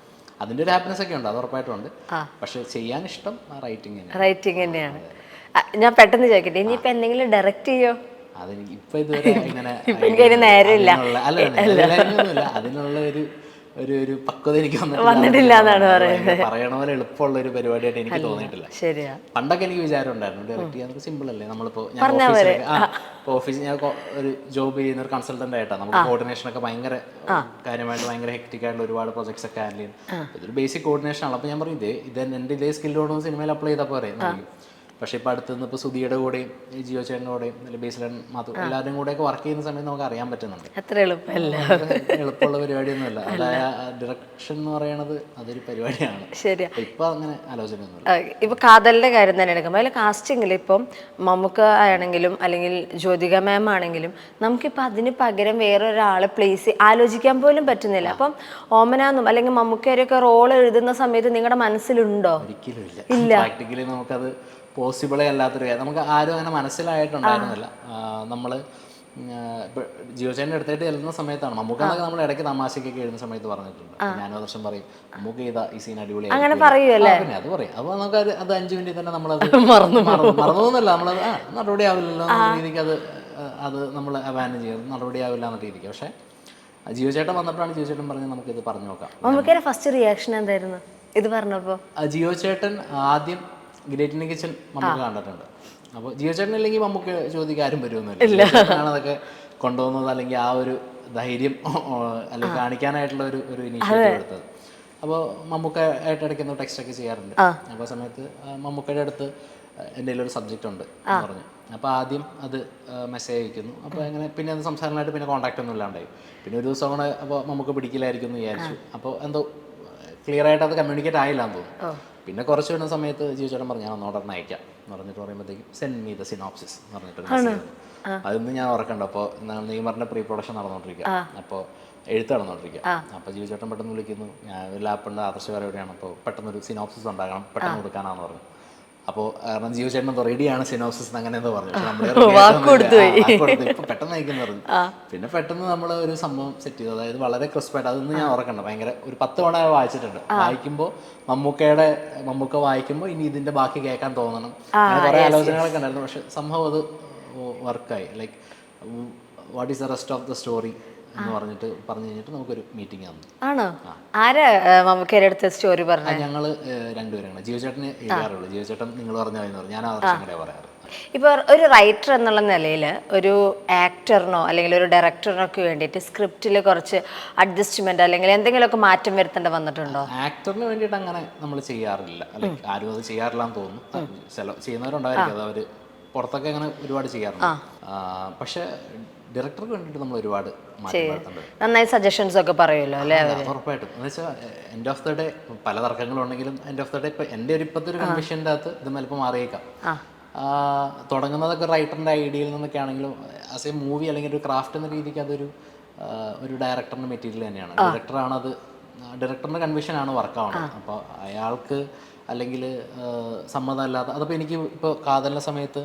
അതിന്റെ ഒരു ഹാപ്പിനെസ് ഒക്കെ ഉണ്ട്. അത് ഉറപ്പായിട്ടുണ്ട് പക്ഷെ ചെയ്യാൻ ഇഷ്ടം റൈറ്റിംഗ് തന്നെയാണ്. റൈറ്റിംഗ് തന്നെയാണ്. ഞാൻ പെട്ടെന്ന് ചോദിക്കട്ടെ? ഇനിയിപ്പോൾ എന്തെങ്കിലും ഡയറക്റ്റ് ചെയ്യോ? അതെനിക്ക് ഇപ്പൊ ഇതുവരെ ഇങ്ങനെ നേരമില്ല. അല്ല. അതിനുള്ള ഒരു ഒരു ഒരു പക്വത എനിക്ക് വന്നിട്ടില്ല. എന്നാണ് പറയുന്നത്. പറയണ പോലെ എളുപ്പമുള്ള ഒരു പരിപാടിയായിട്ട് എനിക്ക് തോന്നിയിട്ടില്ല. ശരിയാ. പണ്ടൊക്കെ എനിക്ക് വിചാരം ഉണ്ടായിരുന്നു ഡയറക്റ്റ് ചെയ്യാൻ സിമ്പിൾ അല്ലേ? നമ്മളിപ്പോ ഞാൻ ഓഫീസിൽ ഞാൻ ഒരു ജോബ് ചെയ്യുന്ന ഒരു കൺസൾട്ടന്റ് ആയിട്ടാണ് നമുക്ക് കോർഡിനേഷൻ ഒക്കെ ഭയങ്കര കാര്യമായിട്ട് ഭയങ്കര ഹെക്ടിക് ആയിട്ടുള്ള ഒരുപാട് പ്രൊജക്ട്സ് ഒക്കെ ഹാൻഡിൽ ചെയ്യുന്നു ഇതൊരു ബേസിക് കോർഡിനേഷൻ ആണ്. അപ്പൊ ഞാൻ പറയും ഇത് ഇത് എന്റെ ഇതേ സ്കില്ലോട് സിനിമയിൽ അപ്ലൈ ചെയ്താൽ പോരെ. പക്ഷെ ഇപ്പോൾ അടുത്ത് നിന്ന് ഇപ്പോൾ സുധിയുടെ കൂടെയും ജിയോ ചേട്ടന്റെ കൂടെയും അല്ലെങ്കിൽ ബേസിലൻ മാത്രം എല്ലാവരും കൂടെയൊക്കെ വർക്ക് ചെയ്യുന്ന സമയത്ത് നമുക്ക് അറിയാൻ പറ്റുന്നുണ്ട്. അത്ര എളുപ്പമല്ല എളുപ്പമുള്ള പരിപാടിയൊന്നുമല്ല. അതായത് ഡിറക്ഷൻ എന്ന് പറയുന്നത് അതൊരു പരിപാടിയാണ്. ശരിയാ. ഇപ്പൊ അങ്ങനെ ആലോചന ഇപ്പോൾ കാതലിന്റെ കാര്യം തന്നെ എടുക്കുമ്പോൾ അതിൽ കാസ്റ്റിങ്ങിൽ ഇപ്പം മമ്മൂക്ക ആണെങ്കിലും അല്ലെങ്കിൽ ജ്യോതിക മാം ആണെങ്കിലും നമുക്കിപ്പോൾ അതിന് പകരം വേറൊരാളെ പ്ലേസ് ആലോചിക്കാൻ പോലും പറ്റുന്നില്ല. അപ്പം ഓമനാന്നും അല്ലെങ്കിൽ മമ്മൂക്കയൊക്കെ റോൾ എഴുതുന്ന സമയത്ത് നിങ്ങളുടെ മനസ്സിലുണ്ടോ? ഒരിക്കലും ഇല്ല. പ്രാക്ടിക്കലി നമുക്കത് പോസിബിളേ അല്ലാത്തൊരു കാര്യം. നമുക്ക് ആരും അങ്ങനെ മനസ്സിലായിട്ടുണ്ടായിരുന്നില്ല. നമ്മൾ ജിയോചേന്റെ അടുത്തായിട്ട് ചെല്ലുന്ന സമയത്താണ്. മമ്മൂക്കെന്നൊക്കെ നമ്മൾ ഇടയ്ക്ക് തമാശക്കൊക്കെ എഴുതുന്ന സമയത്ത് പറഞ്ഞിട്ടുണ്ട്. ഞാനോ വർഷം പറയും മമ്മൂക്ക് ഇതാ ഈ സീൻ അടിപൊളി അങ്ങനെ പറയുമല്ലേ പിന്നെ അത് പറയും. അപ്പോൾ നമുക്ക് അത് അഞ്ച് മിനിറ്റ് തന്നെ നമ്മളത് മറന്നു മറന്നൊന്നുമല്ല. നമ്മൾ നമ്മളത് ആ നടപടി ആവില്ലല്ലോ എന്ന രീതിക്ക് അത് അത് നമ്മൾ അവാനം ചെയ്യും. നടപടി ആവില്ല എന്ന രീതിക്ക് പക്ഷേ ജിയോ ചേട്ടൻ വന്നപ്പോഴാണ് ജിയോ ചേട്ടൻ പറഞ്ഞത് ഇത് പറഞ്ഞു നോക്കാം. മമ്മൂക്കയുടെ ഫസ്റ്റ് റിയാക്ഷൻ എന്തായിരുന്നു? ഇത് പറഞ്ഞപ്പോ. ആ ജിയോ ചേട്ടൻ ആദ്യം ഗ്രേറ്റ് ഇന്ത്യൻ കിച്ചൺ നമുക്ക് കണ്ടിട്ടുണ്ട്. അപ്പോൾ ജിയോ ചേട്ടൻ ഇല്ലെങ്കിൽ നമുക്ക് ചോദിക്കാൻ ആരും വരുമെന്നില്ല അതൊക്കെ കൊണ്ടുപോകുന്നത് അല്ലെങ്കിൽ ആ ഒരു ധൈര്യം അല്ലെങ്കിൽ കാണിക്കാനായിട്ടുള്ള ഒരു ഒരു ഇനീഷ്യേറ്റീവ് എടുത്തത് അപ്പോൾ മമ്മൂക്ക ആയിട്ട് ഇടയ്ക്ക് ടെക്സ്റ്റ് ഒക്കെ ചെയ്യാറുണ്ട്. അപ്പോൾ ആ സമയത്ത് മമ്മൂക്കയുടെ അടുത്ത് എന്റെ ഒരു സബ്ജക്റ്റ് ഉണ്ട് എന്ന് പറഞ്ഞു. അപ്പോൾ ആദ്യം അത് മെസ്സേജ് അയക്കുന്നു. അപ്പോൾ അങ്ങനെ പിന്നെ അത് സംസാരമായിട്ട് പിന്നെ കോൺടാക്റ്റ് ഒന്നും ഇല്ലാണ്ടായി. പിന്നെ ഒരു ദിവസം കൂടെ അപ്പോൾ നമുക്ക് പിടിക്കില്ലായിരിക്കും എന്ന് വിചാരിച്ചു അപ്പോൾ എന്തോ ക്ലിയർ ആയിട്ട് അത് കമ്മ്യൂണിക്കേറ്റ് ആയില്ല എന്ന് തോന്നുന്നു പിന്നെ കുറച്ച് വരുന്ന സമയത്ത് ജിയോചേട്ടൻ പറഞ്ഞു ഞാൻ ഓർഡർ അയക്കാം. എന്ന് പറഞ്ഞിട്ട് പറയുമ്പോഴത്തേക്കും സെൻഡ് മീ ദ സിനോപ്സിസ് എന്ന് പറഞ്ഞിട്ട്. അതൊന്നും ഞാൻ ഓർക്കണ്ട. അപ്പോൾ നെയ്മറിന്റെ പ്രീ പ്രൊഡക്ഷൻ നടന്നുകൊണ്ടിരിക്കുക അപ്പോൾ എഴുത്ത് നടന്നുകൊണ്ടിരിക്കുക അപ്പോൾ ജിയോചേട്ടൻ പെട്ടെന്ന് വിളിക്കുന്നു. ഞാൻ ഒരു ലാപ്പുണ്ട് ആദർശ എവിടെയാണ്. അപ്പോൾ പെട്ടെന്നൊരു സിനോപ്സിസ് ഉണ്ടാകണം പെട്ടെന്ന് കൊടുക്കാനാന്ന് പറഞ്ഞു. അപ്പോൾ കാരണം ജിയോ ചേട്ടൻ എന്തോ റെഡിയാണ് സിനോസിസ് അങ്ങനെ എന്തോ പറഞ്ഞു. ഇപ്പൊ പെട്ടെന്ന് അയക്കുന്ന പറഞ്ഞു. പിന്നെ പെട്ടെന്ന് നമ്മൾ ഒരു സംഭവം സെറ്റ് ചെയ്തു. അതായത് വളരെ ക്രിസ്പായിട്ട് അതൊന്നും ഞാൻ ഓർക്കണ്ട. ഭയങ്കര ഒരു പത്ത് തവണ വായിച്ചിട്ടുണ്ട്. വായിക്കുമ്പോൾ മമ്മൂക്കയുടെ മമ്മൂക്ക വായിക്കുമ്പോൾ ഇനി ഇതിന്റെ ബാക്കി കേൾക്കാൻ തോന്നണം. അങ്ങനെ കുറെ ആലോചനകളൊക്കെ ഉണ്ടായിരുന്നു. പക്ഷെ സംഭവം അത് വർക്കായി like what is the rest of the story എന്ന് പറഞ്ഞിട്ട് പറഞ്ഞു കഴിഞ്ഞിട്ട് നമുക്കൊരു മീറ്റിംഗ് തന്നു ആണോ? ആരാ മമ്മൂക്കയുടെ അടുത്ത് സ്റ്റോറി പറഞ്ഞു? ഏഹ്, രണ്ടുപേരാണ്. ജീവചേട്ടന് ചേട്ടന് എഴുതാറുള്ളൂ. ജീവചേട്ടൻ നിങ്ങൾ പറഞ്ഞ പറഞ്ഞു. ഞാൻ ആദർശം കൂടെ പറയാറ്. ഇപ്പോൾ ഒരു റൈറ്റർ എന്നുള്ള നിലയിൽ ഒരു ആക്ടറിനോ അല്ലെങ്കിൽ ഒരു ഡയറക്ടറിനൊക്കെ വേണ്ടിയിട്ട് സ്ക്രിപ്റ്റിൽ കുറച്ച് അഡ്ജസ്റ്റ്മെന്റ് അല്ലെങ്കിൽ എന്തെങ്കിലുമൊക്കെ മാറ്റം വരുത്തേണ്ട വന്നിട്ടുണ്ടോ? ആക്ടറിന് വേണ്ടിയിട്ട് അങ്ങനെ നമ്മൾ ചെയ്യാറില്ല. അല്ലെങ്കിൽ ആരും അത് ചെയ്യാറില്ല എന്ന് തോന്നുന്നു ചില ചെയ്യുന്നവരുണ്ടായിരിക്കും. അത് അവർ പുറത്തൊക്കെ അങ്ങനെ ഒരുപാട് ചെയ്യാറുണ്ട്. പക്ഷെ ഡയറക്ടർക്ക് വേണ്ടിയിട്ട് നമ്മൾ ഒരുപാട് നന്നായി സജഷൻസ് ഒക്കെ പറയുമല്ലോ അല്ലേ ഉറപ്പായിട്ടും. എന്ന് വെച്ചാൽ എൻഡ് ഓഫ് ദ ഡേ പല തർക്കങ്ങളും ഉണ്ടെങ്കിലും എൻഡ് ഓഫ് ദ ഡേ ഇപ്പൊ എന്റെ ഒരു ഇപ്പോഴത്തെ ഒരു കൺവിഷന്റെ അകത്ത് ഇത് ചിലപ്പോൾ മാറിയേക്കാം. തുടങ്ങുന്നതൊക്കെ റൈറ്ററിന്റെ ഐഡിയയിൽ നിന്നൊക്കെ ആണെങ്കിലും ആസ് എ മൂവി അല്ലെങ്കിൽ ഒരു ക്രാഫ്റ്റ് എന്ന രീതിക്ക് അതൊരു ഒരു ഡയറക്ടറിന്റെ മെറ്റീരിയൽ തന്നെയാണ്. ഡയറക്ടറാണ് അത് ഡയറക്ടറിന്റെ കൺവിഷനാണ് വർക്ക് ആവുന്നത് അപ്പോൾ അയാൾക്ക് അല്ലെങ്കിൽ സമ്മതമല്ലാത്ത അതിപ്പോൾ എനിക്ക് ഇപ്പോൾ കാതലിന്റെ സമയത്ത്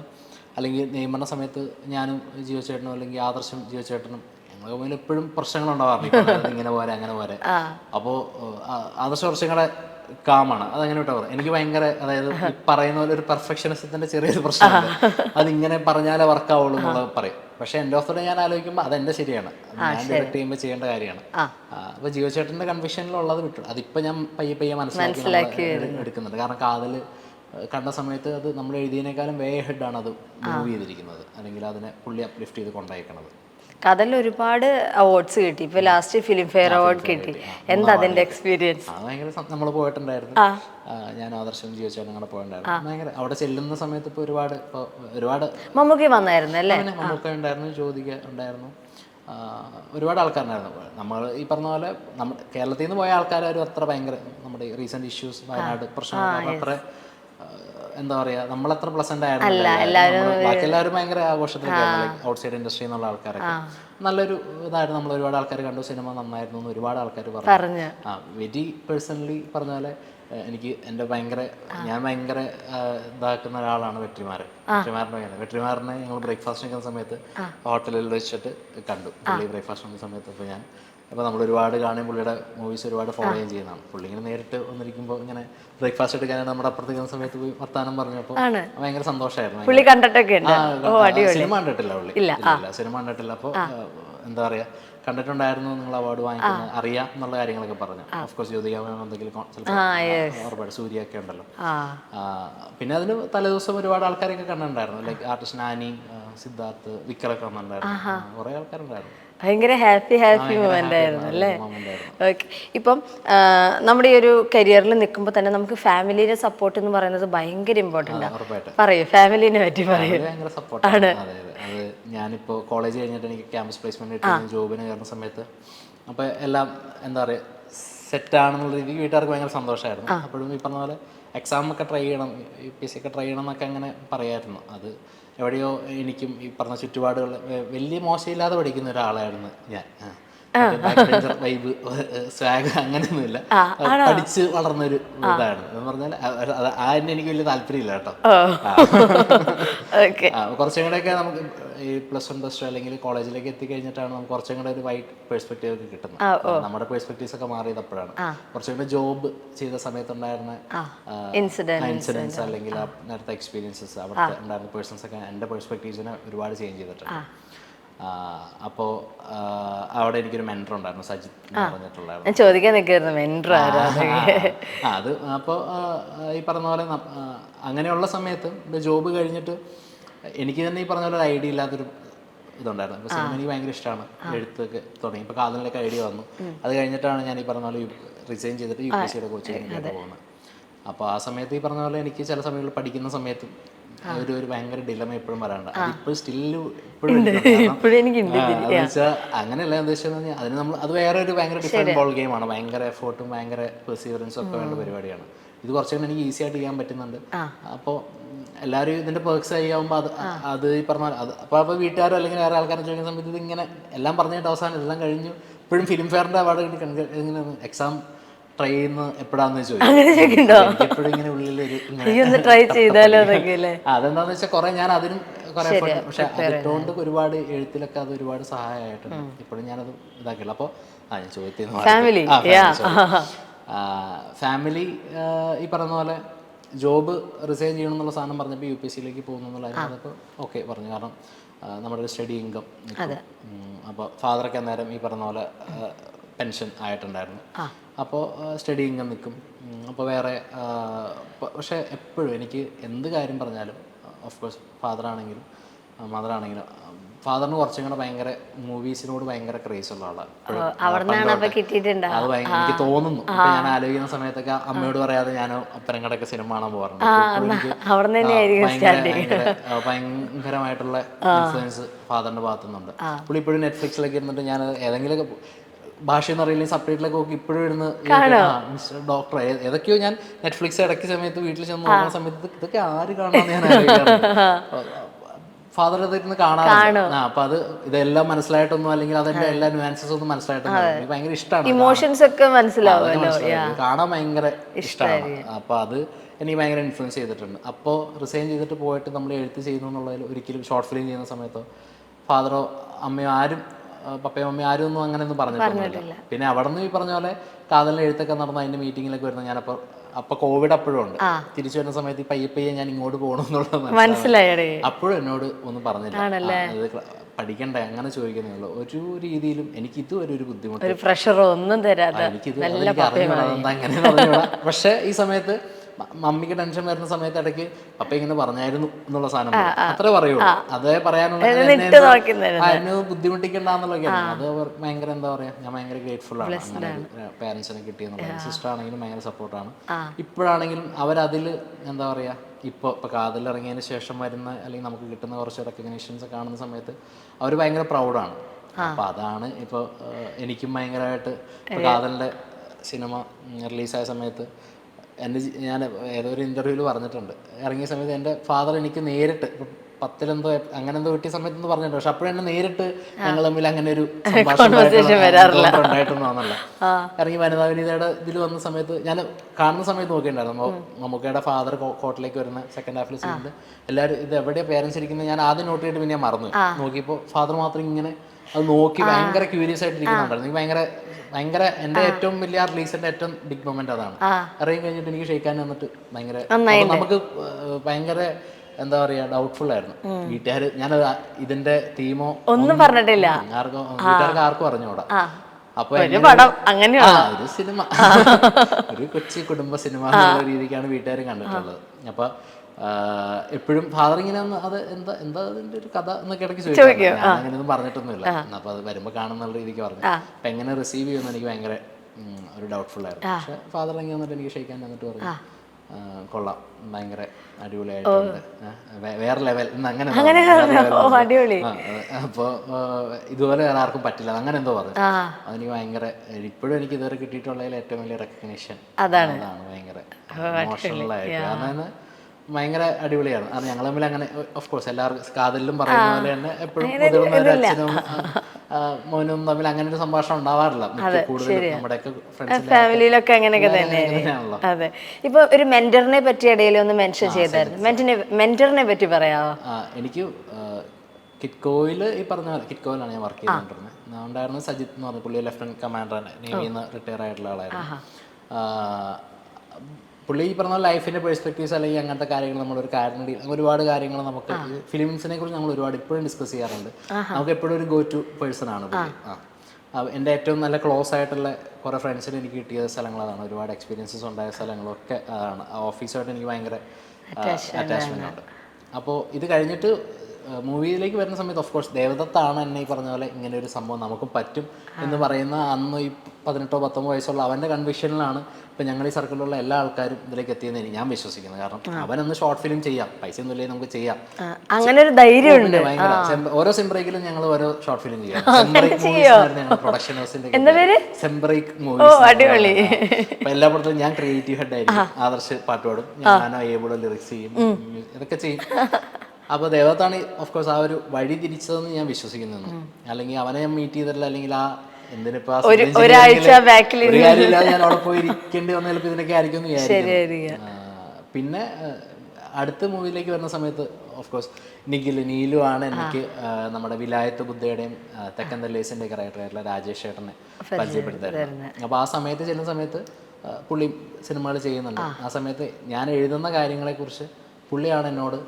അല്ലെങ്കിൽ നിയമന സമയത്ത് ഞാനും ജീവചേട്ടനും അല്ലെങ്കിൽ ആദർശം ജീവചേട്ടനും ഞങ്ങൾ തമ്മിൽ എപ്പോഴും പ്രശ്നങ്ങളുണ്ടാവാറുണ്ട് ഇങ്ങനെ പോരെ അങ്ങനെ പോരെ. അപ്പോൾ ആദർശ കുറച്ചും കാമാണ്. അതങ്ങനെ വിട്ടാ പറയാം എനിക്ക് ഭയങ്കര അതായത് പറയുന്ന പോലെ ഒരു പെർഫെക്ഷനിസത്തിന്റെ ചെറിയൊരു പ്രശ്നമാണ് അതിങ്ങനെ പറഞ്ഞാലേ വർക്കാവുള്ളൂ എന്നുള്ളത് പറയും. പക്ഷെ എന്റെ ഓഫ് ഞാൻ ആലോചിക്കുമ്പോൾ അതെന്റെ ശരിയാണ്. ഞാൻ ഡയറക്റ്റ് ചെയ്യുമ്പോൾ ചെയ്യേണ്ട കാര്യമാണ്. അപ്പൊ ജിയോ ചേട്ടന്റെ കൺവിഷനിലുള്ളത് വിട്ടു. അതിപ്പോ ഞാൻ പയ്യെ പയ്യെ മനസ്സിലാക്കി എടുക്കുന്നുണ്ട് കാരണം കാതൽ ഏഹ് കണ്ട സമയത്ത് അത് നമ്മൾ എഴുതിയതിനേക്കാളും വേ ഹെഡാണ് അത് മൂവ് ചെയ്തിരിക്കുന്നത്. അല്ലെങ്കിൽ അതിനെ പുള്ളി അപ്ലിഫ്റ്റ് ചെയ്ത് കൊണ്ടയക്കണത്. കഥയിൽ ഒരുപാട് അവാർഡ്സ് കിട്ടി. ഇപ്പൊ ലാസ്റ്റ് ഫിലിം ഫെയർ അവാർഡ് കിട്ടി. എന്താ അതിന്റെ എക്സ്പീരിയൻസ് നമ്മൾ പോയിട്ടുണ്ടായിരുന്നു. ഞാൻ ആദർശം ജീവിച്ചാലും അങ്ങനെ പോയിട്ടുണ്ടായിരുന്നു. ഭയങ്കര അവിടെ ചെല്ലുന്ന സമയത്ത് ഇപ്പൊ ഒരുപാട് ഒരുപാട് മമ്മൂക്കി വന്നായിരുന്നു അല്ലേ? മമ്മൂക്ക ഉണ്ടായിരുന്നു ജ്യോതിക ഉണ്ടായിരുന്നു. ഒരുപാട് ആൾക്കാരുണ്ടായിരുന്നു. നമ്മൾ ഈ പറഞ്ഞ പോലെ നമ്മൾ കേരളത്തിൽ നിന്ന് പോയ ആൾക്കാരും അത്ര ഭയങ്കര നമ്മുടെ റീസെന്റ് ഇഷ്യൂസ് വയനാട് പ്രശ്നങ്ങൾ അത്ര എന്താ പറയാ നമ്മളത്ര പ്ലസന്റ് ആയിരുന്നു ബാക്കി എല്ലാവരും ഭയങ്കര ആഘോഷത്തിലൊക്കെ ഔട്ട് സൈഡ് ഇൻഡസ്ട്രി എന്നുള്ള ആൾക്കാരൊക്കെ. നല്ലൊരു ഇതായിരുന്നു നമ്മൾ ഒരുപാട് ആൾക്കാർ കണ്ടു സിനിമ നന്നായിരുന്നു എന്ന് ഒരുപാട് ആൾക്കാർ പറഞ്ഞു. ആ വെരി പേഴ്സണലി പറഞ്ഞ പോലെ എനിക്ക് എന്റെ ഭയങ്കര ഞാൻ ഭയങ്കര ഇതാക്കുന്ന ഒരാളാണ് വെട്ടിമാർ വെട്ടിമാരുടെ ഭയങ്കര വെട്രിമാരനെ ഞങ്ങൾ ബ്രേക്ക്ഫാസ്റ്റ് കഴിക്കുന്ന സമയത്ത് ഹോട്ടലിൽ വെച്ചിട്ട് കണ്ടു. പുള്ളി ബ്രേക്ക്ഫാസ്റ്റ് കഴിക്കുന്ന സമയത്ത് അപ്പോൾ ഞാൻ അപ്പോൾ നമ്മൾ ഒരുപാട് കാണുകയും പുള്ളിയുടെ മൂവീസ് ഒരുപാട് ഫോളോ ചെയ്യുകയും ചെയ്യുന്നതാണ്. പുള്ളി ഇങ്ങനെ നേരിട്ട് വന്നിരിക്കുമ്പോൾ ഇങ്ങനെ ബ്രേക്ക്ഫാസ്റ്റ് എടുക്കാനാണ് നമ്മുടെ അപ്പുറത്ത് നിൽക്കുന്ന സമയത്ത് പോയി വർത്താനം പറഞ്ഞപ്പോൾ ഭയങ്കര സന്തോഷമായിരുന്നു പുള്ളി കണ്ടിട്ടൊക്കെ സിനിമ കണ്ടിട്ടില്ല പുള്ളി. ഇല്ല സിനിമ കണ്ടിട്ടില്ല. അപ്പോൾ എന്താ പറയാ കണ്ടിട്ടുണ്ടായിരുന്നു നിങ്ങൾ അവാർഡ് വാങ്ങിക്കുന്നത്. അറിയാം എന്നുള്ള കാര്യങ്ങളൊക്കെ പറഞ്ഞു. ഓഫ്കോഴ്സ് കോഴ്സ് ജ്യോതിക എന്തെങ്കിലും ഒരുപാട് സൂര്യൊക്കെ ഉണ്ടല്ലോ. പിന്നെ അതിന് തലേദിവസം ഒരുപാട് ആൾക്കാരൊക്കെ കണ്ടിട്ടുണ്ടായിരുന്നു. ലൈക്ക് ആർട്ടിസ്റ്റ് നാനി സിദ്ധാർത്ഥ് വിക്കറൊക്കെ വന്നിട്ടുണ്ടായിരുന്നു. കുറേ ആൾക്കാരുണ്ടായിരുന്നു. ഭയങ്കര ഹാപ്പി ഹാപ്പി മൊമെന്റ് ആയിരുന്നു. അല്ലേ. ഓക്കെ ഇപ്പം നമ്മുടെ ഈ ഒരു കരിയറിൽ നിൽക്കുമ്പോൾ തന്നെ നമുക്ക് ഫാമിലിയുടെ സപ്പോർട്ട് എന്ന് പറയുന്നത് ഭയങ്കര ഇമ്പോർട്ടന്റ് ആണ് പറയൂ ഫാമിലിനെ പറ്റി പറയൂ. ആണ്. ഞാനിപ്പോൾ കോളേജ് കഴിഞ്ഞിട്ട് എനിക്ക് ക്യാമ്പസ് പ്ലേസ്മെന്റ് കിട്ടി. ജോബിന് കയറുന്ന സമയത്ത്. അപ്പോൾ എല്ലാം എന്താ പറയുക സെറ്റ് ആണെന്നുള്ള രീതിക്ക് വീട്ടുകാർക്ക് ഭയങ്കര സന്തോഷമായിരുന്നു. അപ്പോഴും ഈ പറഞ്ഞ പോലെ എക്സാം ഒക്കെ ട്രൈ ചെയ്യണം യു പി എസ് സി ഒക്കെ ട്രൈ ചെയ്യണം എന്നൊക്കെ അങ്ങനെ പറയായിരുന്നു. അത് എവിടെയോ എനിക്കും ഈ പറഞ്ഞ ചുറ്റുപാടുകൾ വലിയ മോശമില്ലാതെ പഠിക്കുന്ന ഒരാളായിരുന്നു ഞാൻ. വൈബ് സ്വാഗ് അങ്ങനെയൊന്നുമില്ല. പഠിച്ച് വളർന്ന ഒരു ഇതാണ്. എന്ന് പറഞ്ഞാൽ ആ എന്നെ എനിക്ക് വലിയ താല്പര്യമില്ല കേട്ടോ. കുറച്ചും കൂടെയൊക്കെ നമുക്ക് ഈ പ്ലസ് വൺ പ്ലസ് ടു അല്ലെങ്കിൽ കോളേജിലേക്ക് എത്തിക്കഴിഞ്ഞിട്ടാണ് നമുക്ക് കുറച്ചും കൂടെ ഒരു വൈറ്റ് പെർസ്പെക്റ്റീവ് ഒക്കെ കിട്ടുന്നത്. നമ്മുടെ പെർസ്പെക്റ്റീവ്സ് ഒക്കെ മാറിയത് അപ്പോഴാണ് കുറച്ചും കൂടെ ജോബ് ചെയ്ത സമയത്തുണ്ടായിരുന്ന ഇൻസിഡൻസ് അല്ലെങ്കിൽ നേരത്തെ എക്സ്പീരിയൻസസ് അവിടുത്തെ ഉണ്ടായിരുന്ന പേഴ്സൺസ് ഒക്കെ എന്റെ പെർസ്പെക്റ്റീവ്സിനെ ഒരുപാട് ചേഞ്ച് ചെയ്തിട്ടുണ്ട്. അപ്പോൾ അവിടെ എനിക്കൊരു മെന്റർ ഉണ്ടായിരുന്നു സജിത് ഞാൻ ചോദിക്കാൻ നിൽക്കായിരുന്നു ആ, അത് അപ്പോൾ ഈ പറഞ്ഞ പോലെ അങ്ങനെയുള്ള സമയത്ത് ജോബ് കഴിഞ്ഞിട്ട് എനിക്ക് തന്നെ ഈ പറഞ്ഞ പോലെ ഒരു ഐഡിയ ഇല്ലാത്തൊരു ഇതുണ്ടായിരുന്നു. അപ്പോൾ സിനിമ എനിക്ക് ഭയങ്കര ഇഷ്ടമാണ് എഴുത്തൊക്കെ തുടങ്ങി. ഇപ്പോൾ കാതലിലൊക്കെ ഐഡിയ വന്നു. അത് കഴിഞ്ഞിട്ടാണ് ഞാൻ ഈ പറഞ്ഞ പോലെ റിസൈൻ ചെയ്തിട്ട് യു പി സിയുടെ കോച്ചിങ്ങിലേക്ക് പോകുന്നത്. അപ്പോൾ ആ സമയത്ത് ഈ പറഞ്ഞ പോലെ എനിക്ക് ചില സമയങ്ങളിൽ പഠിക്കുന്ന സമയത്തും ഒരു ഒരു ഭയങ്കര ഡിലമ എപ്പോഴും വരാണ്ട് അതിപ്പോൾ സ്റ്റിൽ ഇപ്പോഴും അങ്ങനെയല്ല എന്താ വെച്ചാൽ അതിന് നമ്മൾ അത് വേറെ ഒരു ഭയങ്കര ഡിഫറെന്റ് ബോൾ ഗെയിമാണ് ഭയങ്കര എഫേർട്ടും ഭയങ്കര പെർസീവറൻസും ഒക്കെ വേണ്ട പരിപാടിയാണ്. ഇത് കുറച്ചുകൊണ്ട് എനിക്ക് ഈസി ആയിട്ട് ചെയ്യാൻ പറ്റുന്നുണ്ട്. അപ്പോൾ എല്ലാവരും ഇതിന്റെ പേർക്സ് ചെയ്യാവുമ്പോൾ അത് അത് ഈ പറഞ്ഞ അത് അപ്പോൾ അപ്പോൾ വീട്ടുകാരോ അല്ലെങ്കിൽ വേറെ ആൾക്കാരെ ചോദിക്കുന്ന സമയത്ത് ഇതിങ്ങനെ എല്ലാം പറഞ്ഞിട്ട് അവസാനം എല്ലാം കഴിഞ്ഞു. ഇപ്പോഴും ഫിലിം ഫെയറിന്റെ അവാർഡ് കിട്ടി. ഇങ്ങനെ എക്സാം ട്രൈ ചെയ്യുന്ന എപ്പോഴാന്ന് ചോദിക്കും. എപ്പോഴും ഇങ്ങനെ ഉള്ളിലൊരു ട്രൈ ചെയ്താലോ അതെന്താന്ന് വെച്ചാൽ കുറെ ഞാൻ അതിനും കുറെ പക്ഷെ അതിട്ടുകൊണ്ട് ഒരുപാട് എഴുത്തിലൊക്കെ അത് ഒരുപാട് സഹായമായിട്ടുണ്ട് ഇപ്പോഴും ഞാനത് ഇതാക്കില്ല അപ്പോൾ ആ ഞാൻ ചോദിക്കുന്നത് ഫാമിലി ഫാമിലി ഈ പറഞ്ഞ പോലെ ജോബ് റിസൈൻ ചെയ്യണം എന്നുള്ള സാധനം പറഞ്ഞപ്പോൾ യു പി എസ് സിയിലേക്ക് പോകുന്നു എന്നുള്ള അപ്പോൾ ഓക്കെ പറഞ്ഞു. കാരണം നമ്മുടെ ഒരു സ്റ്റഡി ഇൻകം അപ്പോൾ ഫാദറൊക്കെ അന്നേരം ഈ പറഞ്ഞ പോലെ പെൻഷൻ ആയിട്ടുണ്ടായിരുന്നു. അപ്പോൾ സ്റ്റഡി ഇൻകം നിൽക്കും. അപ്പോൾ വേറെ പക്ഷേ എപ്പോഴും എനിക്ക് എന്ത് കാര്യം പറഞ്ഞാലും ഓഫ് കോഴ്സ് ഫാദറാണെങ്കിലും മദറാണെങ്കിലും ഫാദറിന് കുറച്ചും കൂടെ ഭയങ്കര മൂവീസിനോട് ഭയങ്കര ക്രേസ് ഉള്ള ആളാണ് അത് ഭയങ്കര എനിക്ക് തോന്നുന്നു. ഞാൻ ആലോചിക്കുന്ന സമയത്തൊക്കെ അമ്മയോട് പറയാതെ ഞാൻ അപ്പനങ്ങടൊക്കെ സിനിമ കാണാൻ പോകാറുണ്ട്. ഭയങ്കരമായിട്ടുള്ള ഇൻഫ്ലുവൻസ് ഫാദറിന്റെ ഭാഗത്തുനിന്നുണ്ട്. പുള്ളി ഇപ്പോഴും നെറ്റ്ഫ്ലിക്സിലൊക്കെ ഇരുന്നിട്ട് ഞാൻ ഏതെങ്കിലും ഭാഷ എന്ന് അറിയില്ലെങ്കിൽ സപ്പറേറ്റിലൊക്കെ നോക്കി ഇപ്പോഴും ഇരുന്ന് മിസ്റ്റർ ഡോക്ടർ ഏതൊക്കെയോ ഞാൻ നെറ്റ്ഫ്ലിക്സ് ഇടയ്ക്ക് സമയത്ത് വീട്ടിൽ ചെന്ന് നോക്കുന്ന സമയത്ത് ഇതൊക്കെ ആര് കാണാൻ ഞാൻ ഫാദർ ഇരുന്ന് കാണാറുണ്ട് ആ അപ്പൊ അത് ഇതെല്ലാം മനസ്സിലായിട്ടൊന്നും അല്ലെങ്കിൽ അതിന്റെ എല്ലാ ന്യൂആൻസസ് ഒന്നും മനസ്സിലായിട്ടൊന്നും എനിക്ക് ഭയങ്കര ഇഷ്ടമാണ് ഇമോഷൻസ് ഒക്കെ മനസ്സിലാവുമല്ലോ. കാണാൻ ഭയങ്കര ഇഷ്ടമാണ് അപ്പൊ അത് എനിക്ക് ഭയങ്കര ഇൻഫ്ലുവൻസ് ചെയ്തിട്ടുണ്ട്. അപ്പോൾ റിസൈൻ ചെയ്തിട്ട് പോയിട്ട് നമ്മൾ എഴുത്ത് ചെയ്യുന്നു എന്നുള്ളതിൽ ഒരിക്കലും ഷോർട്ട് ഫിലിം ചെയ്യുന്ന സമയത്തോ ഫാദറോ അമ്മയോ ആരും ആ, പപ്പയോ അമ്മയോ ആരും ഒന്നും അങ്ങനെ ഒന്നും പറഞ്ഞിട്ടൊന്നുമില്ല പിന്നെ അവിടെ നിന്ന് ഈ പറഞ്ഞ പോലെ കാതലിന് എഴുത്തൊക്കെ നടന്ന അതിന്റെ മീറ്റിങ്ങിലൊക്കെ വരുന്ന ഞാനപ്പോൾ അപ്പൊ കോവിഡ് അപ്പോഴും ഉണ്ട്. തിരിച്ചു വരുന്ന സമയത്ത് പയ്യെ പയ്യെ ഞാൻ ഇങ്ങോട്ട് പോകണമെന്നുള്ളത് മനസ്സിലായി. അപ്പോഴും എന്നോട് ഒന്നും പറഞ്ഞില്ല. പഠിക്കണ്ടേ? അങ്ങനെ ചോദിക്കുന്നേ ഉള്ളൂ. ഒരു രീതിയിലും എനിക്ക് ഇതുവരെ ഒരു ബുദ്ധിമുട്ട് പ്രഷറോ ഒന്നും തരാതെ പക്ഷെ ഈ സമയത്ത് മമ്മിക്ക് ടെൻഷൻ വരുന്ന സമയത്ത് ഇടയ്ക്ക് പപ്പ ഇങ്ങനെ പറഞ്ഞായിരുന്നു എന്നുള്ള സാധനം അത്ര പറയുള്ളൂ. അതേ പറയാനുള്ള എന്നെ അത് ഭയങ്കര എന്താ പറയാ ഞാൻ ഭയങ്കര ഗ്രേറ്റ്ഫുൾ ആണ്. പേരൻസിനെ പാരന്റ്സിനെ കിട്ടിയെന്നുള്ളത് സിസ്റ്റർ ആണെങ്കിലും ഭയങ്കര സപ്പോർട്ടാണ് ഇപ്പോഴാണെങ്കിലും അവരതിൽ എന്താ പറയാ ഇപ്പൊ ഇപ്പൊ കാതിൽ ഇറങ്ങിയതിന് ശേഷം വരുന്ന അല്ലെങ്കിൽ നമുക്ക് കിട്ടുന്ന കുറച്ച് റെക്കഗ്നേഷൻസ് കാണുന്ന സമയത്ത് അവർ ഭയങ്കര പ്രൗഡാണ് അപ്പൊ അതാണ് ഇപ്പോൾ എനിക്കും ഭയങ്കരമായിട്ട് ഇപ്പൊ കാതലിന്റെ സിനിമ റിലീസായ സമയത്ത് എന്റെ ഞാൻ ഏതോ ഒരു ഇന്റർവ്യൂവിൽ പറഞ്ഞിട്ടുണ്ട്. ഇറങ്ങിയ സമയത്ത് എന്റെ ഫാദർ എനിക്ക് നേരിട്ട് പത്തിലെന്തോ അങ്ങനെ എന്തോ കിട്ടിയ സമയത്ത് എന്ന് പറഞ്ഞിട്ടുണ്ട്. പക്ഷെ അപ്പോഴും എന്നെ നേരിട്ട് ഞങ്ങൾ തമ്മിൽ അങ്ങനെ ഒരു ഉണ്ടായിട്ടൊന്നും വന്നല്ല ഇറങ്ങി വനിതാ വിനീതയുടെ ഇതിൽ വന്ന സമയത്ത് ഞാൻ കാണുന്ന സമയത്ത് നോക്കിയിട്ടുണ്ടായിരുന്നു. മമ്മൂക്കയുടെ ഫാദർ കോട്ടിലേക്ക് വരുന്ന സെക്കൻഡ് ഹാഫിൽ സീനിൽ എല്ലാവരും ഇത് എവിടെയാണ് പേരൻസ് ഇരിക്കുന്നത് ഞാൻ ആദ്യം നോട്ട് ചെയ്തിട്ട് പിന്നെ ഞാൻ മറന്നു. നോക്കിയപ്പോൾ ഫാദർ മാത്രം ഇങ്ങനെ അത് നോക്കി ഭയങ്കര ക്യൂരിയസ് ആയിട്ട് ഇരിക്കുന്നുണ്ടായിരുന്നു എനിക്ക് ഭയങ്കര ഭയങ്കര എന്റെ ഏറ്റവും വലിയ റിലീസിന്റെ ഏറ്റവും ബിഗ് മൊമെന്റ് അതാണ്. ഇറങ്ങി കഴിഞ്ഞിട്ട് എനിക്ക് ഷെയ്ക്കാൻ വന്നിട്ട് ഭയങ്കര നമുക്ക് ഭയങ്കര എന്താ പറയാ ഡൗട്ട്ഫുൾ ആയിരുന്നു. വീട്ടുകാർ ഞാൻ ഇതിന്റെ തീമോ ഒന്നും പറഞ്ഞിട്ടില്ല. ആർക്കും വീട്ടുകാർക്ക് ആർക്കും അറിഞ്ഞൂടാ അപ്പൊ ഒരു സിനിമ. ഒരു കൊച്ചി കുടുംബ സിനിമ എന്നുള്ള രീതിക്കാണ് വീട്ടുകാർ കണ്ടിട്ടുള്ളത്. അപ്പൊ എപ്പോഴും ഫാദർ ഇങ്ങനെ ഒന്ന് അത് എന്താ എന്താ അതിന്റെ ഒരു കഥ എന്നൊക്കെ ഇടയ്ക്ക് ചോദിക്കും. അങ്ങനെയൊന്നും പറഞ്ഞിട്ടൊന്നുമില്ല. അപ്പൊ അത് വരുമ്പോ കാണുന്നുള്ള രീതിക്ക് പറഞ്ഞു. അപ്പൊ എങ്ങനെ റിസീവ് ചെയ്യുമെന്ന് എനിക്ക് ഭയങ്കര ഒരു ഡൗട്ട്ഫുൾ ആയിരുന്നു. പക്ഷെ ഫാദർ ഇങ്ങനെ വന്നിട്ട് എനിക്ക് ഷെയ്ക്കാൻ തന്നിട്ട് പറഞ്ഞു. കൊള്ളാം. ഭയങ്കര അടിപൊളിയായിട്ടുണ്ട്. വേറെ ലെവൽ അങ്ങനെ അങ്ങനെ വേറെ level ഓ ഉണ്ട്. അടിപൊളി. ആ, അപ്പൊ ഇതുപോലെ വേറെ ആർക്കും പറ്റില്ല. അങ്ങനെ എന്തോ പറഞ്ഞു. അതെനിക്ക് ഭയങ്കര ഇപ്പോഴും എനിക്ക് ഇതുവരെ കിട്ടിയിട്ടുള്ളതിൽ ഏറ്റവും വലിയ റെക്കഗ്നേഷൻ അതാണ്. ഭയങ്കര ഇമോഷണൽ ആയിട്ട്. കാരണം അതിന് ഭയങ്കര അടിപൊളിയാണ്. അത് ഞങ്ങൾ തമ്മിൽ അങ്ങനെ ഓഫ് കോഴ്സ് എല്ലാവർക്കും കാതലിലും പറയുന്ന പോലെ തന്നെ എപ്പോഴും മുതിർന്ന അച്ഛനും മോനും തമ്മിൽ അങ്ങനെ ഒരു സംഭാഷണം ഉണ്ടാവാറില്ല. ഫാമിലിയിലൊക്കെ അങ്ങനെയൊക്കെ തന്നെ തന്നെയാണല്ലോ. അതെ. ഇപ്പൊ ഒരു മെന്ററിനെ പറ്റി ഇടയിൽ ഒന്ന് മെൻഷൻ ചെയ്തായിരുന്നു. മെന്ററിനെ പറ്റി പറയാവോ? എനിക്ക് കിറ്റ്കോയിൽ ഈ പറഞ്ഞ കിറ്റ്കോയിലാണ് ഞാൻ വർക്ക് ചെയ്തുകൊണ്ടിരുന്നത് ഉണ്ടായിരുന്നത് സജിത്ത് എന്ന് പറഞ്ഞ പുള്ളി ലെഫ്റ്റനന്റ് കമാൻഡർ നേവിന്ന് റിട്ടയർ ആയിട്ടുള്ള ആളായിരുന്നു. പുള്ളി ഈ പറഞ്ഞ ലൈഫിന്റെ പെർസ്പെക്റ്റീവ്സ് അല്ലെങ്കിൽ അങ്ങനത്തെ കാര്യങ്ങൾ നമ്മൾ ഒരു കാര്യം ഒരുപാട് കാര്യങ്ങൾ നമുക്ക് ഫിലിംസിനെ കുറിച്ച് നമ്മൾ ഒരുപാട് ഇപ്പോഴും ഡിസ്കസ് ചെയ്യാറുണ്ട്. നമുക്ക് എപ്പോഴും ഒരു ഗോ ടു പേഴ്സൺ ആണ് എന്റെ ഏറ്റവും നല്ല ക്ലോസ് ആയിട്ടുള്ള കുറേ ഫ്രണ്ട്സിന് എനിക്ക് കിട്ടിയ സ്ഥലങ്ങൾ അതാണ് ഒരുപാട് എക്സ്പീരിയൻസസ് ഉണ്ടായ സ്ഥലങ്ങളൊക്കെ അതാണ് ഓഫീസുമായിട്ട് എനിക്ക് ഭയങ്കര അറ്റാച്ച്മെന്റ് ഉണ്ട്. അപ്പോൾ ഇത് കഴിഞ്ഞിട്ട് മൂവിയിലേക്ക് വരുന്ന സമയത്ത് ഓഫ് കോഴ്സ് ദേവദത്താണ് എന്നെ ഈ പറഞ്ഞ പോലെ ഇങ്ങനെ ഒരു സംഭവം നമുക്ക് പറ്റും എന്ന് പറയുന്ന അന്ന് ഈ പതിനെട്ടോ പത്തൊമ്പത് വയസ്സുള്ള അവന്റെ കൺവിഷനിലാണ് ഇപ്പം ഞങ്ങൾ ഈ സർക്കിളിലുള്ള എല്ലാ ആൾക്കാരും ഇതിലേക്ക് എത്തിയെന്ന് എനിക്ക് ഞാൻ വിശ്വസിക്കുന്നത്. കാരണം അവനൊന്ന് ഷോർട്ട് ഫിലിം ചെയ്യാം പൈസ ഒന്നും ഇല്ലെങ്കിൽ നമുക്ക് ചെയ്യാം. അങ്ങനെ ഒരു ധൈര്യം ഉണ്ട് പിന്നെ ഭയങ്കര സെംബ- ഓരോ സെംബ്രേക്കിലും ഞങ്ങൾ ഓരോ ഷോർട്ട് ഫിലിം ചെയ്യാം. സെംബ്രേക്ക് മൂവീസ് ഞങ്ങൾ പ്രൊഡക്ഷൻ ഹൗസിന്റെ സെംബ്രേക്ക് മൂവീസ് അടിപൊളി. അപ്പൊ എല്ലാ പടത്തിലും ഞാൻ ക്രിയേറ്റീവ് ഹെഡ് ആയിരിക്കും. ആദർശ് പാട്ട് പാടും. ഞാൻ ഏബിളോ ലിറിക്സ് ചെയ്യും. ഇതൊക്കെ ചെയ്യും. അപ്പൊ ദേവത്താണ് ഓഫ് കോഴ്സ് ആ ഒരു വഴി തിരിച്ചതെന്ന് ഞാൻ വിശ്വസിക്കുന്നു അല്ലെങ്കിൽ അവനെ ഞാൻ മീറ്റ് ചെയ്തിട്ടില്ല അല്ലെങ്കിൽ ആ ഒരാഴ്ച ഞാൻ അവിടെ പോയി ഇരിക്കേണ്ടി വന്ന ചിലപ്പോൾ ഇതിനൊക്കെ ആയിരിക്കും പിന്നെ അടുത്ത മൂവിയിലേക്ക് വരുന്ന സമയത്ത് ഓഫ് കോഴ്സ് നിഖിൽ നീലു ആണ് എനിക്ക് നമ്മുടെ വിലായത്ത് ബുദ്ധയുടെയും തെക്കൻ തെല്ലേസിന്റെ കറക്ടറായിട്ടുള്ള രാജേഷ് ചേട്ടനെ പരിചയപ്പെടുത്തായിരുന്നു. അപ്പോൾ ആ സമയത്ത് ചെല്ലുന്ന സമയത്ത് പുള്ളി സിനിമകൾ ചെയ്യുന്നുണ്ട്. ആ. സമയത്ത് ഞാൻ എഴുതുന്ന കാര്യങ്ങളെ കുറിച്ച് പുള്ളിയാണ് എന്നോട്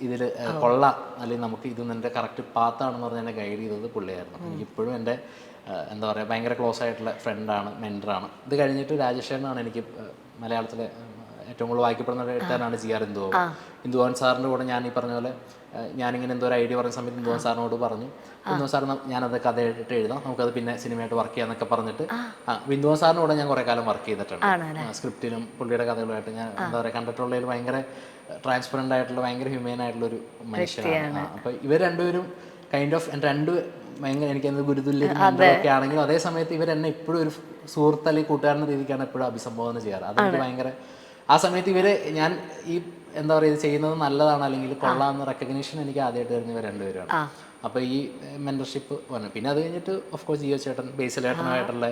ഇതിൽ കൊള്ള അല്ലെങ്കിൽ നമുക്ക് ഇത് എന്റെ കറക്റ്റ് പാത്താണെന്ന് പറഞ്ഞ് എന്നെ ഗൈഡ് ചെയ്തത് പുള്ളിയായിരുന്നു. എനിക്കിപ്പോഴും എന്റെ എന്താ പറയുക ഭയങ്കര ക്ലോസ് ആയിട്ടുള്ള ഫ്രണ്ടാണ് മെന്ററാണ് ഇത് കഴിഞ്ഞിട്ട് രാജശേഖരനാണ് എനിക്ക് മലയാളത്തിലെ ഏറ്റവും കൂടുതൽ വായിക്കപ്പെടുന്ന ഒരു എഴുത്താനാണ് ജി ആർ ഇന്ദുവൻ ഇന്ദുവൻ സാറിന്റെ കൂടെ ഞാൻ ഈ പറഞ്ഞ പോലെ ഞാനിങ്ങനെ എന്തോ ഒരു ഐഡിയ പറഞ്ഞ സമയത്ത് ഇന്ദുവൻ സാറിനോട് പറഞ്ഞു ഇന്ദുവൻ സാർ ഞാനത് കഥ കഥയായിട്ട് എഴുതാം നമുക്കത് പിന്നെ സിനിമയായിട്ട് വർക്ക് ചെയ്യാന്നൊക്കെ പറഞ്ഞിട്ട് ആ. ഇന്ദുവൻ സാറിന്റെ കൂടെ ഞാൻ കുറേ കാലം വർക്ക് ചെയ്തിട്ടുണ്ട്. സ്ക്രിപ്റ്റിലും പുള്ളിയുടെ കഥകളുമായിട്ട് ഞാൻ എന്താ പറയുക കണ്ടിട്ടുള്ളതിൽ ഭയങ്കര ട്രാൻസ്പെറന്റ് ആയിട്ടുള്ള ഭയങ്കര ഹ്യൂമൻ ആയിട്ടുള്ള ഒരു മനുഷ്യനാണ് അപ്പോൾ ഇവർ രണ്ടുപേരും കൈൻഡ് ഓഫ് രണ്ട് ഭയങ്കര എനിക്ക് എന്ത് ഗുരുതുല്യൊക്കെ ആണെങ്കിലും അതേ സമയത്ത് ഇവർ എന്നെ ഇപ്പോഴും ഒരു സുഹൃത്ത് അല്ലെങ്കിൽ കൂട്ടുകാരൻ രീതിക്കാണ് എപ്പോഴും അഭിസംബോധന ചെയ്യാറ്. അതെനിക്ക് ഭയങ്കര ആ സമയത്ത് ഇവർ ഞാൻ ഈ എന്താ പറയുക ഇത് ചെയ്യുന്നത് നല്ലതാണ് അല്ലെങ്കിൽ കൊള്ളാമെന്ന റെക്കഗ്നീഷൻ എനിക്ക് ആദ്യമായിട്ട് വരുന്ന ഇവർ രണ്ടുപേരാണ് അപ്പൊ ഈ മെന്റർഷിപ്പ് വന്നു. പിന്നെ അത് കഴിഞ്ഞിട്ട് ഓഫ് കോഴ്സ് ജിയോ ചേട്ടൻ ബേസിൽ ചേട്ടനായിട്ടുള്ള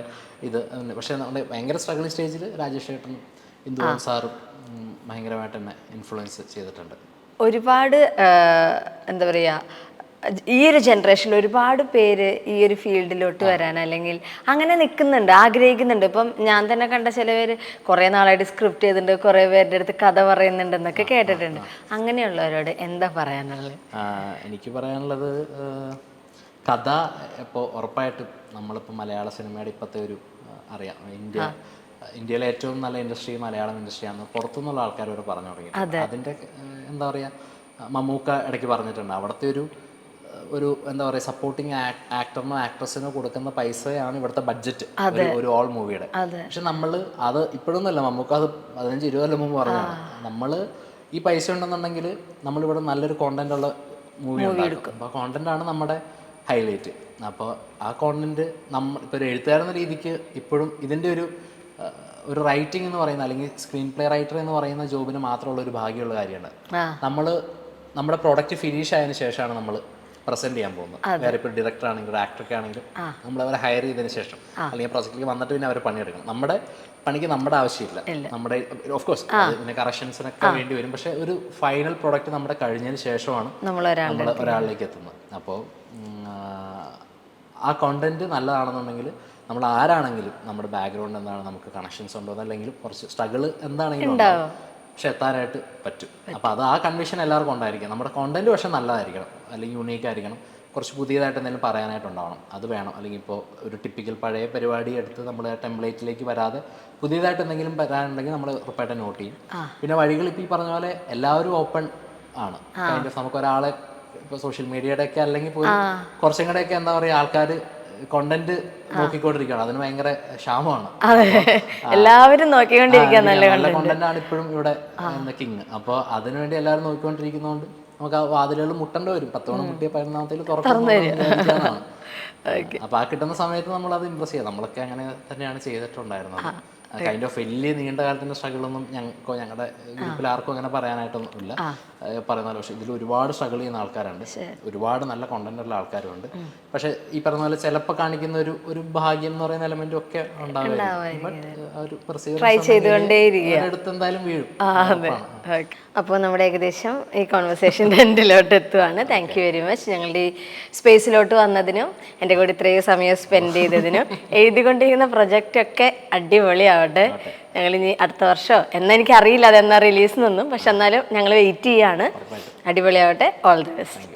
ഇത് പക്ഷെ നമ്മുടെ ഭയങ്കര സ്ട്രഗിൾ സ്റ്റേജിൽ രാജേഷ് ചേട്ടനും ഇന്ദു സാറും ഭയങ്കരമായിട്ട് എന്നെ ഇൻഫ്ലുവൻസ് ചെയ്തിട്ടുണ്ട്. ഒരുപാട് എന്താ പറയുക ഈ ഒരു ജനറേഷനിൽ ഒരുപാട് പേര് ഈ ഒരു ഫീൽഡിലോട്ട് വരാൻ അല്ലെങ്കിൽ അങ്ങനെ നിൽക്കുന്നുണ്ട് ആഗ്രഹിക്കുന്നുണ്ട്. ഇപ്പം ഞാൻ തന്നെ കണ്ട ചില പേര് കുറേ നാളായിട്ട് സ്ക്രിപ്റ്റ് ചെയ്തിട്ടുണ്ട് കുറേ പേരുടെ അടുത്ത് കഥ പറയുന്നുണ്ടെന്നൊക്കെ കേട്ടിട്ടുണ്ട്. അങ്ങനെയുള്ളവരോട് എന്താ പറയാനുള്ളത്? എനിക്ക് പറയാനുള്ളത് കഥ ഇപ്പോൾ ഉറപ്പായിട്ടും നമ്മളിപ്പോൾ മലയാള സിനിമയുടെ ഇപ്പോഴത്തെ ഒരു അറിയാം. ഇന്ത്യ ഇന്ത്യയിലെ ഏറ്റവും നല്ല ഇൻഡസ്ട്രി മലയാളം ഇൻഡസ്ട്രിയാണെന്ന് പുറത്തുനിന്നുള്ള ആൾക്കാർ വരെ പറഞ്ഞു തുടങ്ങി. അതിന്റെ എന്താ പറയുക മമ്മൂക്ക ഇടയ്ക്ക് പറഞ്ഞിട്ടുണ്ട്. അവിടുത്തെ ഒരു ഒരു എന്താ പറയുക സപ്പോർട്ടിങ് ആക്ടറിനോ ആക്ട്രസിനോ കൊടുക്കുന്ന പൈസയാണ് ഇവിടുത്തെ ബഡ്ജറ്റ് ഒരു ഓൾ മൂവിയുടെ പക്ഷെ നമ്മൾ അത് ഇപ്പോഴൊന്നുമല്ല. മമ്മൂക്ക അത് പതിനഞ്ച് ഇരുപത് കൊല്ലം മുമ്പ് പറഞ്ഞതാണ്. നമ്മൾ ഈ പൈസ ഉണ്ടെന്നുണ്ടെങ്കിൽ നമ്മളിവിടെ നല്ലൊരു കോണ്ടന്റ് ഉള്ള മൂവി ഉണ്ടാക്കും. അപ്പോൾ കോണ്ടന്റ് ആണ് നമ്മുടെ ഹൈലൈറ്റ് അപ്പോൾ ആ കോണ്ടന്റ് നമ്മൾ ഇപ്പോൾ ഒരു എഴുത്തുകാരെന്ന രീതിക്ക് ഇപ്പോഴും ഇതിന്റെ ഒരു ഒരു റൈറ്റിംഗ് എന്ന് പറയുന്ന അല്ലെങ്കിൽ സ്ക്രീൻ പ്ലേ റൈറ്റർ എന്ന് പറയുന്ന ജോബിന് മാത്രമുള്ള ഒരു ഭാഗ്യമുള്ള കാര്യമാണ്. നമ്മൾ നമ്മുടെ പ്രോഡക്റ്റ് ഫിനിഷ് ആയതിനു ശേഷമാണ് നമ്മൾ പ്രസന്റ് ചെയ്യാൻ പോകുന്നത്. വേറെ ഇപ്പോൾ ഡയറക്ടർ ആണെങ്കിലും ആക്ടറൊക്കെ ആണെങ്കിലും നമ്മൾ അവരെ ഹയർ ചെയ്തതിന് ശേഷം അല്ലെങ്കിൽ പ്രൊജക്റ്റിലേക്ക് വന്നിട്ട് പിന്നെ അവർ പണിയെടുക്കണം. നമ്മുടെ പണിക്ക് നമ്മുടെ ആവശ്യമില്ല. നമ്മുടെ ഓഫ് കോഴ്സ് പിന്നെ കറക്ഷൻസിനൊക്കെ വേണ്ടി വരും. പക്ഷേ ഒരു ഫൈനൽ പ്രോഡക്റ്റ് നമ്മുടെ കഴിഞ്ഞതിന് ശേഷമാണ് നമ്മൾ ഒരാളിലേക്ക് എത്തുന്നത്. അപ്പോൾ ആ കോണ്ടന്റ് നല്ലതാണെന്നുണ്ടെങ്കിൽ നമ്മൾ ആരാണെങ്കിലും നമ്മുടെ ബാക്ക്ഗ്രൗണ്ട് എന്താണ് നമുക്ക് കണക്ഷൻസ് ഉണ്ടോ അല്ലെങ്കിലും കുറച്ച് സ്ട്രഗിൾ എന്താണെങ്കിലും ഉണ്ടാവും. പക്ഷെ എത്താനായിട്ട് പറ്റും. അപ്പോൾ അത് ആ കൺവിഷൻ എല്ലാവർക്കും ഉണ്ടായിരിക്കും നമ്മുടെ കോണ്ടന്റ് പക്ഷെ നല്ലതായിരിക്കണം. അല്ലെങ്കിൽ യുണീക്ക് ആയിരിക്കണം. കുറച്ച് പുതിയതായിട്ട് എന്തെങ്കിലും പറയാനായിട്ടുണ്ടാവണം അത് വേണം. അല്ലെങ്കിൽ ഇപ്പോൾ ഒരു ടിപ്പിക്കൽ പഴയ പരിപാടി എടുത്ത് നമ്മൾ ടെംപ്ലേറ്റിലേക്ക് വരാതെ പുതിയതായിട്ട് എന്തെങ്കിലും വരാനുണ്ടെങ്കിൽ നമ്മൾ ഉറപ്പായിട്ട് നോട്ട് ചെയ്യും. പിന്നെ വഴികൾ ഇപ്പോൾ ഈ പറഞ്ഞ പോലെ എല്ലാവരും ഓപ്പൺ ആണ്. നമുക്ക് ഒരാളെ ഇപ്പോൾ സോഷ്യൽ മീഡിയയുടെ ഒക്കെ അല്ലെങ്കിൽ പോലും കുറച്ചും കൂടെയൊക്കെ എന്താ പറയുക ആൾക്കാർ കോണ്ടന്റ് നോക്കിക്കൊണ്ടിരിക്കുകയാണ്. അതിന് ഭയങ്കര ക്ഷാമമാണ്. എല്ലാവരും നോക്കിക്കൊണ്ടിരിക്കുക നല്ല കോണ്ടന്റ് ആണ് ഇപ്പോഴും ഇവിടെ കിങ് അപ്പോൾ അതിനുവേണ്ടി എല്ലാവരും നോക്കിക്കൊണ്ടിരിക്കുന്നതുകൊണ്ട് നമുക്ക് ആ വാതിലുകൾ മുട്ടേണ്ടി വരും. പത്തോണം മുട്ടിയ പതിനൊന്നാമത്തേൽ തുറന്നു അപ്പൊ ആ കിട്ടുന്ന സമയത്ത് നമ്മൾ അത് ഇമ്പ്രസ് ചെയ്യാം. നമ്മളൊക്കെ അങ്ങനെ തന്നെയാണ് ചെയ്തിട്ടുണ്ടായിരുന്നത്. കൈൻഡ് ഓഫ് വലിയ നീണ്ട കാലത്തിന്റെ സ്ട്രഗിൾ ഒന്നും ഞങ്ങൾക്കോ ഞങ്ങളുടെ ഗ്രൂപ്പിൽ ആർക്കും അങ്ങനെ പറയാനായിട്ടൊന്നും ഇല്ല പറയുന്നാലും പറയുന്ന പക്ഷെ ഇതിൽ ഒരുപാട് സ്ട്രഗിൾ ചെയ്യുന്ന ആൾക്കാരുണ്ട്. ഒരുപാട് നല്ല കോണ്ടന്റ് ഉള്ള ആൾക്കാരുണ്ട്. പക്ഷെ ഈ പറഞ്ഞ പോലെ ചിലപ്പോൾ കാണിക്കുന്ന ഒരു ഒരു ഭാഗ്യം എന്ന് പറയുന്ന എലമെന്റും ഒക്കെ ഉണ്ടാവും അടുത്ത് എന്തായാലും വീഴും. അപ്പോൾ നമ്മുടെ ഏകദേശം ഈ കോൺവെർസേഷന്റെ എൻഡിലോട്ട് എത്തുവാണ്. താങ്ക് യു വെരി മച്ച് ഞങ്ങളുടെ ഈ സ്പേസിലോട്ട് വന്നതിനും എന്റെ കൂടെ ഇത്രയും സമയം സ്പെൻഡ് ചെയ്തതിനും എഴുതിക്കൊണ്ടിരിക്കുന്ന പ്രൊജക്റ്റൊക്കെ അടിപൊളിയാവട്ടെ. ഞങ്ങൾ ഇനി അടുത്ത വർഷമോ എന്നാ എനിക്ക് അറിയില്ല അതെന്നാ റിലീസ് നിന്നും പക്ഷെ എന്നാലും ഞങ്ങൾ വെയിറ്റ് ചെയ്യാണ്. അടിപൊളിയാവട്ടെ. All the best